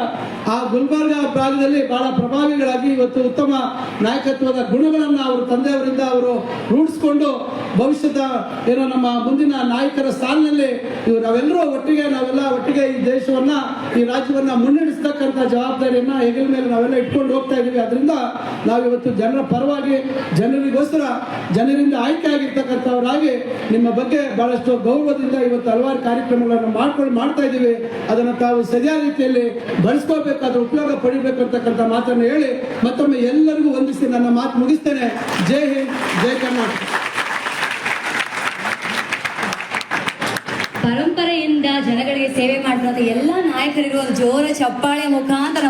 ಆ ಗುಲ್ಬರ್ಗ ಭಾಗದಲ್ಲಿ ಬಹಳ ಪ್ರಭಾವಿಗಳಾಗಿ ಇವತ್ತು ಉತ್ತಮ ನಾಯಕತ್ವದ ಗುಣಗಳನ್ನು ಅವರು ತಂದೆಯವರಿಂದ ಅವರು ರೂಢಿಸ್ಕೊಂಡು ಭವಿಷ್ಯದ ಏನೋ ನಮ್ಮ ಮುಂದಿನ ನಾಯಕರ ಸಾಲಿನಲ್ಲಿ ನಾವೆಲ್ಲರೂ ಒಟ್ಟಿಗೆ, ನಾವೆಲ್ಲ ಒಟ್ಟಿಗೆ ಈ ದೇಶವನ್ನ, ಈ ರಾಜ್ಯವನ್ನ ಮುನ್ನಡೆಸ್ತಕ್ಕಂಥ ಜವಾಬ್ದಾರಿಯನ್ನ ಹೆಗಲ ಮೇಲೆ ನಾವೆಲ್ಲ ಇಟ್ಕೊಂಡು ಹೋಗ್ತಾ ಇದೀವಿ. ಅದರಿಂದ ನಾವಿವತ್ತು ಜನರ ಪರವಾಗಿ, ಜನರಿಗೋಸ್ಕರ, ಜನರಿಂದ ಆಯ್ಕೆ ಆಗಿರ್ತಕ್ಕಂಥವರಾಗಿ ನಿಮ್ಮ ಬಗ್ಗೆ ಬಹಳಷ್ಟು ಗೌರವದಿಂದ ಇವತ್ತು ಹಲವಾರು ಕಾರ್ಯಕ್ರಮಗಳನ್ನು ಮಾಡ್ಕೊಂಡು ಮಾಡ್ತಾ ಇದ್ದೀವಿ ಅದನ್ನು ತಾವು ಸರಿಯಾದ ರೀತಿಯಲ್ಲಿ ಬಳಸ್ಕೋಬೇಕಾದ್ರೆ ಉಪಯೋಗ ಪಡಿಬೇಕು ಅಂತಕ್ಕಂಥ ಮಾತನ್ನು ಹೇಳಿ ಮತ್ತೊಮ್ಮೆ ಎಲ್ಲರಿಗೂ ವಂದಿಸಿ ನನ್ನ ಮಾತು ಮುಗಿಸ್ತೇನೆ. ಜೈ ಹಿಂದ್, ಜೈ ಕರ್ನಾಟಕ. ಪರಂಪರೆಯಿಂದ ಜನಗಳಿಗೆ ಸೇವೆ ಮಾಡಿದಂತ ಎಲ್ಲಾ ನಾಯಕರಿಗೂ ಒಂದು ಜೋರ ಚಪ್ಪಾಳೆ ಮುಖಾಂತರ